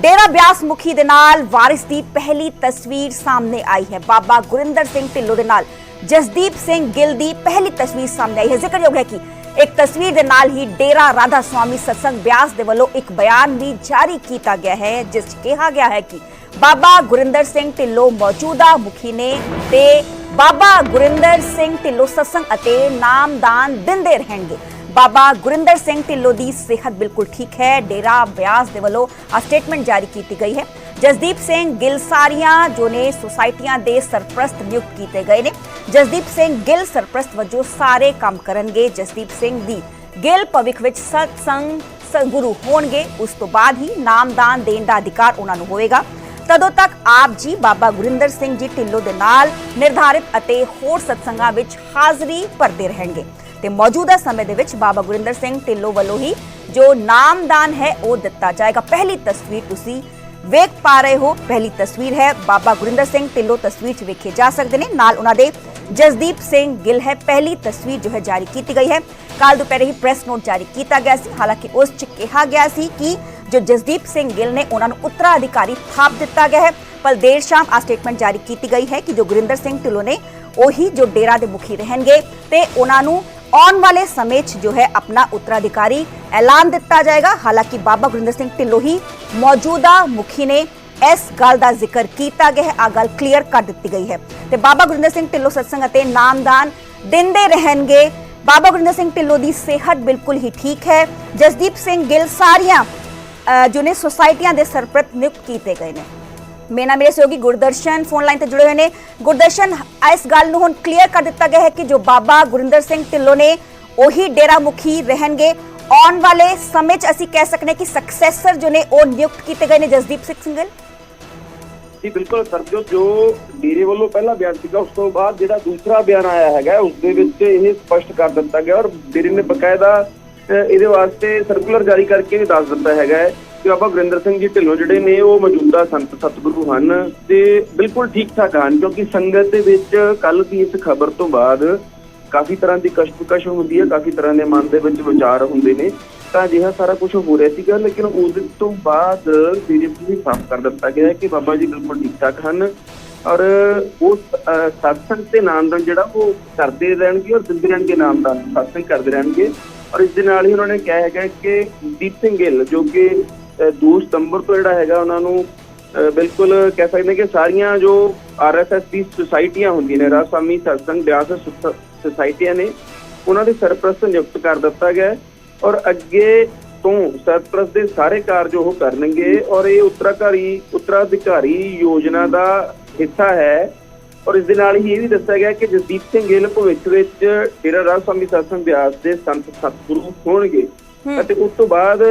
ਡੇਰਾ ਬਿਆਸ ਮੁਖੀ ਦੇ ਨਾਲ ਵਾਰਿਸ ਦੀ ਪਹਿਲੀ ਤਸਵੀਰ ਸਾਹਮਣੇ ਆਈ ਹੈ। ਬਾਬਾ ਗੁਰਿੰਦਰ ਸਿੰਘ ਢਿੱਲੋਂ ਦੇ ਨਾਲ ਜਸਦੀਪ ਸਿੰਘ ਗਿੱਲ ਦੀ ਪਹਿਲੀ ਤਸਵੀਰ ਸਾਹਮਣੇ ਆਈ ਹੈ। ਜ਼ਿਕਰਯੋਗ ਹੈ ਕਿ ਇੱਕ ਤਸਵੀਰ ਦੇ ਨਾਲ ਹੀ ਡੇਰਾ ਰਾਧਾ ਸੁਆਮੀ ਸਤਸੰਗ ਬਿਆਸ ਦੇ ਵੱਲੋਂ ਇੱਕ ਬਿਆਨ ਵੀ ਜਾਰੀ ਕੀਤਾ ਗਿਆ ਹੈ, ਜਿਸ 'ਚ ਕਿਹਾ ਗਿਆ ਹੈ ਕਿ ਬਾਬਾ ਗੁਰਿੰਦਰ ਸਿੰਘ ਢਿੱਲੋਂ ਮੌਜੂਦਾ ਮੁਖੀ ਨੇ ਤੇ ਬਾਬਾ ਗੁਰਿੰਦਰ ਸਿੰਘ ਢਿੱਲੋਂ ਸਤਸੰਗ ਅਤੇ ਨਾਮਦਾਨ ਦਿੰਦੇ ਰਹਿਣਗੇ। ਬਾਬਾ ਗੁਰਿੰਦਰ ਸਿੰਘ ਢਿੱਲੋਂ ਦੀ ਸਿਹਤ ਬਿਲਕੁਲ ਠੀਕ ਹੈ। ਡੇਰਾ ਬਿਆਸ ਦੇ ਵੱਲੋਂ ਸਟੇਟਮੈਂਟ ਜਾਰੀ ਕੀਤੀ ਗਈ ਹੈ। ਜਸਦੀਪ ਸਿੰਘ ਗਿੱਲ ਸਾਰੀਆਂ ਜੋ ਨੇ ਸੁਸਾਇਟੀਆਂ ਦੇ ਸਰਪ੍ਰਸਤ ਨਿਯੁਕਤ ਕੀਤੇ ਗਏ ਨੇ। ਜਸਦੀਪ ਸਿੰਘ ਗਿੱਲ ਸਰਪ੍ਰਸਤ ਵਜੋਂ ਸਾਰੇ ਕੰਮ ਕਰਨਗੇ। ਜਸਦੀਪ ਸਿੰਘ ਦੀ ਗਿੱਲ ਭਵਿੱਖ ਵਿੱਚ ਸਤਸੰਗ ਗੁਰੂ ਹੋਣਗੇ। ਉਸ ਤੋਂ ਬਾਅਦ ਹੀ ਨਾਮਦਾਨ ਦੇਣ ਦਾ ਅਧਿਕਾਰ ਉਹਨਾਂ ਨੂੰ ਹੋਵੇਗਾ। ਤਦੋਂ ਤੱਕ ਆਪ ਜੀ ਬਾਬਾ ਗੁਰਿੰਦਰ ਸਿੰਘ ਜੀ ਢਿੱਲੋਂ ਦੇ ਨਾਲ ਨਿਰਧਾਰਿਤ ਅਤੇ ਹੋਰ ਸਤਸੰਗਾਂ ਵਿੱਚ ਹਾਜ਼ਰੀ ਭਰਦੇ ਰਹਿਣਗੇ। ਤੇ ਮੌਜੂਦਾ ਸਮੇਂ ਦੇ ਵਿੱਚ ਬਾਬਾ ਗੁਰਿੰਦਰ ਸਿੰਘ ਢਿੱਲੋਂ ਵੱਲੋਂ ਹੀ ਜੋ ਨਾਮਦਾਨ ਹੈ, ਉਹ ਦਿੱਤਾ ਜਾਏਗਾ। ਪਹਿਲੀ ਤਸਵੀਰ ਤੁਸੀਂ ਵੇਖ ਪਾ ਰਹੇ ਹੋ। ਪਹਿਲੀ ਤਸਵੀਰ ਹੈ, ਬਾਬਾ ਗੁਰਿੰਦਰ ਸਿੰਘ ਢਿੱਲੋਂ ਤਸਵੀਰ 'ਚ ਵੇਖੇ ਜਾ ਸਕਦੇ ਨੇ। ਨਾਲ ਉਹਨਾਂ ਦੇ ਜਸਦੀਪ ਸਿੰਘ ਗਿੱਲ ਹੈ। ਪਹਿਲੀ ਤਸਵੀਰ ਜੋ ਹੈ, ਜਾਰੀ ਕੀਤੀ ਗਈ ਹੈ। ਕੱਲ ਦੁਪਹਿਰੇ ਹੀ ਪ੍ਰੈਸ ਨੋਟ ਜਾਰੀ ਕੀਤਾ ਗਿਆ ਸੀ। ਹਾਲਾਂਕਿ ਉਸ 'ਚ ਕਿਹਾ ਗਿਆ ਸੀ ਕਿ ਜੋ ਜਸਦੀਪ ਸਿੰਘ ਗਿੱਲ ਨੇ ਉਹਨਾਂ ਨੂੰ ਉੱਤਰਾਧਿਕਾਰੀ ਥਾਪ ਦਿੱਤਾ ਗਿਆ ਹੈ। ਪਰ ਦੇਰ ਸ਼ਾਮ ਆ ਸਟੇਟਮੈਂਟ ਜਾਰੀ ਕੀਤੀ ਗਈ ਹੈ ਕਿ ਜੋ ਗੁਰਿੰਦਰ ਸਿੰਘ ਢਿੱਲੋਂ ਨੇ, ਉਹੀ ਜੋ ਡੇਰਾ ਦੇ ਮੁਖੀ ਰਹਿਣਗੇ ਤੇ ਉਹਨਾਂ ਨੂੰ ਆਉਣ ਵਾਲੇ ਸਮੇਂ 'ਚ ਜੋ ਹੈ ਆਪਣਾ ਉੱਤਰਾਧਿਕਾਰੀ ਐਲਾਨ ਦਿੱਤਾ ਜਾਏਗਾ। ਹਾਲਾਂਕਿ ਬਾਬਾ ਗੁਰਿੰਦਰ ਸਿੰਘ ਢਿੱਲੋਂ ਹੀ ਮੌਜੂਦਾ ਮੁਖੀ ਨੇ ਇਸ ਗੱਲ ਦਾ ਜ਼ਿਕਰ ਕੀਤਾ ਗਿਆ ਹੈ। ਆ ਗੱਲ ਕਲੀਅਰ ਕਰ ਦਿੱਤੀ ਗਈ ਹੈ। ਤੇ ਬਾਬਾ ਗੁਰਿੰਦਰ ਸਿੰਘ ਢਿੱਲੋਂ ਸਤਸੰਗ ਅਤੇ ਨਾਮਦਾਨ ਦਿੰਦੇ ਰਹਿਣਗੇ। ਬਾਬਾ ਗੁਰਿੰਦਰ ਸਿੰਘ ਢਿੱਲੋਂ ਦੀ ਸਿਹਤ ਬਿਲਕੁਲ ਹੀ ਠੀਕ ਹੈ। ਜਸਦੀਪ ਸਿੰਘ ਗਿੱਲ ਸਾਰੀਆਂ ਜੋ ਨੇ ਸੁਸਾਇਟੀਆਂ ਦੇ ਸਰਪ੍ਰਸਤ ਨਿਯੁਕਤ ਕੀਤੇ ਗਏ ਨੇ। ਮੇਰਾ ਮੇਰੇ ਸਹਿਯੋਗੀ ਗੁਰਦਰਸ਼ਨ ਫੋਨ ਲਾਈਨ ਤੇ ਜੁੜੇ ਹੋਏ ਨੇ। ਗੁਰਦਰਸ਼ਨ ਇਸ ਗੱਲ ਨੂੰ ਹੁਣ ਕਲੀਅਰ ਕਰ ਦਿੱਤਾ ਗਿਆ ਹੈ ਕਿ ਜੋ ਬਾਬਾ ਗੁਰਿੰਦਰ ਸਿੰਘ ਢਿੱਲੋਂ ਨੇ, ਉਹੀ ਡੇਰਾ ਮੁਖੀ ਰਹਿਣਗੇ। ਆਉਣ ਵਾਲੇ ਸਮੇਂ 'ਚ ਅਸੀਂ ਕਹਿ ਸਕਨੇ ਕਿ ਸਕਸੈਸਰ ਜੋ ਨੇ, ਉਹ ਨਿਯੁਕਤ ਕੀਤੇ ਗਏ ਨੇ। ਜਸਦੀਪ ਸਿੰਘ ਸਿੰਘਲ ਜੀ, ਬਿਲਕੁਲ ਸਰਜੋਤ ਜੋ ਡੇਰੇ ਵੱਲੋਂ ਪਹਿਲਾ ਬਿਆਨ ਸੀਗਾ, ਉਸ ਤੋਂ ਬਾਅਦ ਜਿਹੜਾ ਦੂਸਰਾ ਬਿਆਨ ਆਇਆ ਹੈਗਾ, ਉਸ ਦੇ ਵਿੱਚ ਇਹ ਸਪਸ਼ਟ ਕਰ ਦਿੱਤਾ ਗਿਆ ਔਰ ਡੇਰੇ ਨੇ ਬਕਾਇਦਾ ਇਹਦੇ ਵਾਸਤੇ ਸਰਕੂਲਰ ਜਾਰੀ ਕਰਕੇ ਵੀ ਦੱਸ ਦਿੱਤਾ ਹੈਗਾ ਬਾਬਾ ਗੁਰਿੰਦਰ ਸਿੰਘ ਜੀ ਢਿੱਲੋਂ ਜਿਹੜੇ ਨੇ, ਉਹ ਮੌਜੂਦਾ ਸੰਤ ਸਤਿਗੁਰੂ ਹਨ ਤੇ ਬਿਲਕੁਲ ਠੀਕ ਠਾਕ ਹਨ, ਕਿਉਂਕਿ ਸੰਗਤ ਦੇ ਵਿੱਚ ਕੱਲ ਦੀ ਇਸ ਖਬਰ ਤੋਂ ਬਾਅਦ ਕਾਫੀ ਤਰ੍ਹਾਂ ਦੀ ਕਸ਼ਮਕਸ਼ ਹੁੰਦੀ ਹੈ, ਕਾਫੀ ਤਰ੍ਹਾਂ ਦੇ ਮਨ ਦੇ ਵਿੱਚ ਵਿਚਾਰ ਹੁੰਦੇ ਨੇ। ਤਾਂ ਅਜਿਹਾ ਸਾਰਾ ਕੁਝ ਹੋ ਰਿਹਾ ਸੀਗਾ, ਲੇਕਿਨ ਉਸ ਤੋਂ ਬਾਅਦ ਬੀਜੇਪੀ ਸਾਫ਼ ਕਰ ਦਿੱਤਾ ਗਿਆ ਕਿ ਬਾਬਾ ਜੀ ਬਿਲਕੁਲ ਠੀਕ ਠਾਕ ਹਨ ਔਰ ਉਸ ਸਤਸੰਗ ਤੇ ਨਾਮਦਾਨ ਜਿਹੜਾ ਉਹ ਕਰਦੇ ਰਹਿਣਗੇ ਔਰ ਦਿੰਦੇ ਰਹਿਣਗੇ ਨਾਮਦਾਨ ਸਤਸੰਗ ਕਰਦੇ ਰਹਿਣਗੇ। ਔਰ ਇਸ ਦੇ ਨਾਲ ਹੀ ਉਹਨਾਂ ਨੇ ਕਿਹਾ ਹੈਗਾ ਕਿ ਦੀਪ ਸਿੰਘ ਗਿੱਲ, ਜੋ ਕਿ 2 ਸਤੰਬਰ ਤੋਂ ਜਿਹੜਾ ਹੈਗਾ ਉਹਨਾਂ ਨੂੰ ਬਿਲਕੁਲ ਕਹਿ ਸਕਦੇ ਕਿ ਸਾਰੀਆਂ ਜੋ ਆਰਐਸਐਸ ਦੀ ਸੁਸਾਇਟੀਆਂ ਹੁੰਦੀਆਂ ਨੇ ਰਾਸਾਮੀ ਸਤਸੰਗ ਬਿਆਸ ਸੁਸਾਇਟੀਆਂ ਨੇ ਉਹਨਾਂ ਦੇ ਸਰਪ੍ਰਸਤ ਨਿਯੁਕਤ ਕਰ ਦਿੱਤਾ ਗਿਆ ਔਰ ਅੱਗੇ ਤੋਂ ਸਰਪ੍ਰਸਤ ਦੇ ਸਾਰੇ ਕਾਰਜ ਉਹ ਕਰਨਗੇ ਔਰ ਇਹ ਉੱਤਰਾਧਿਕਾਰੀ ਉੱਤਰਾਧਿਕਾਰੀ ਯੋਜਨਾ ਦਾ ਹਿੱਸਾ ਹੈ ਔਰ ਇਸ ਦੇ ਨਾਲ ਹੀ ਇਹ ਵੀ ਦੱਸਿਆ ਗਿਆ ਕਿ ਜਸਦੀਪ ਸਿੰਘ ਗਿੱਲ ਭਵਿੱਖ ਵਿੱਚ ਡੇਰਾ ਰਾਜ ਸਵਾਮੀ ਸਤਸੰਗ ਬਿਆਸ ਦੇ ਸੰਤ ਸਤਿਗੁਰੂ ਹੋਣਗੇ। ਅਤੇ ਉਸ ਤੋਂ ਬਾਅਦ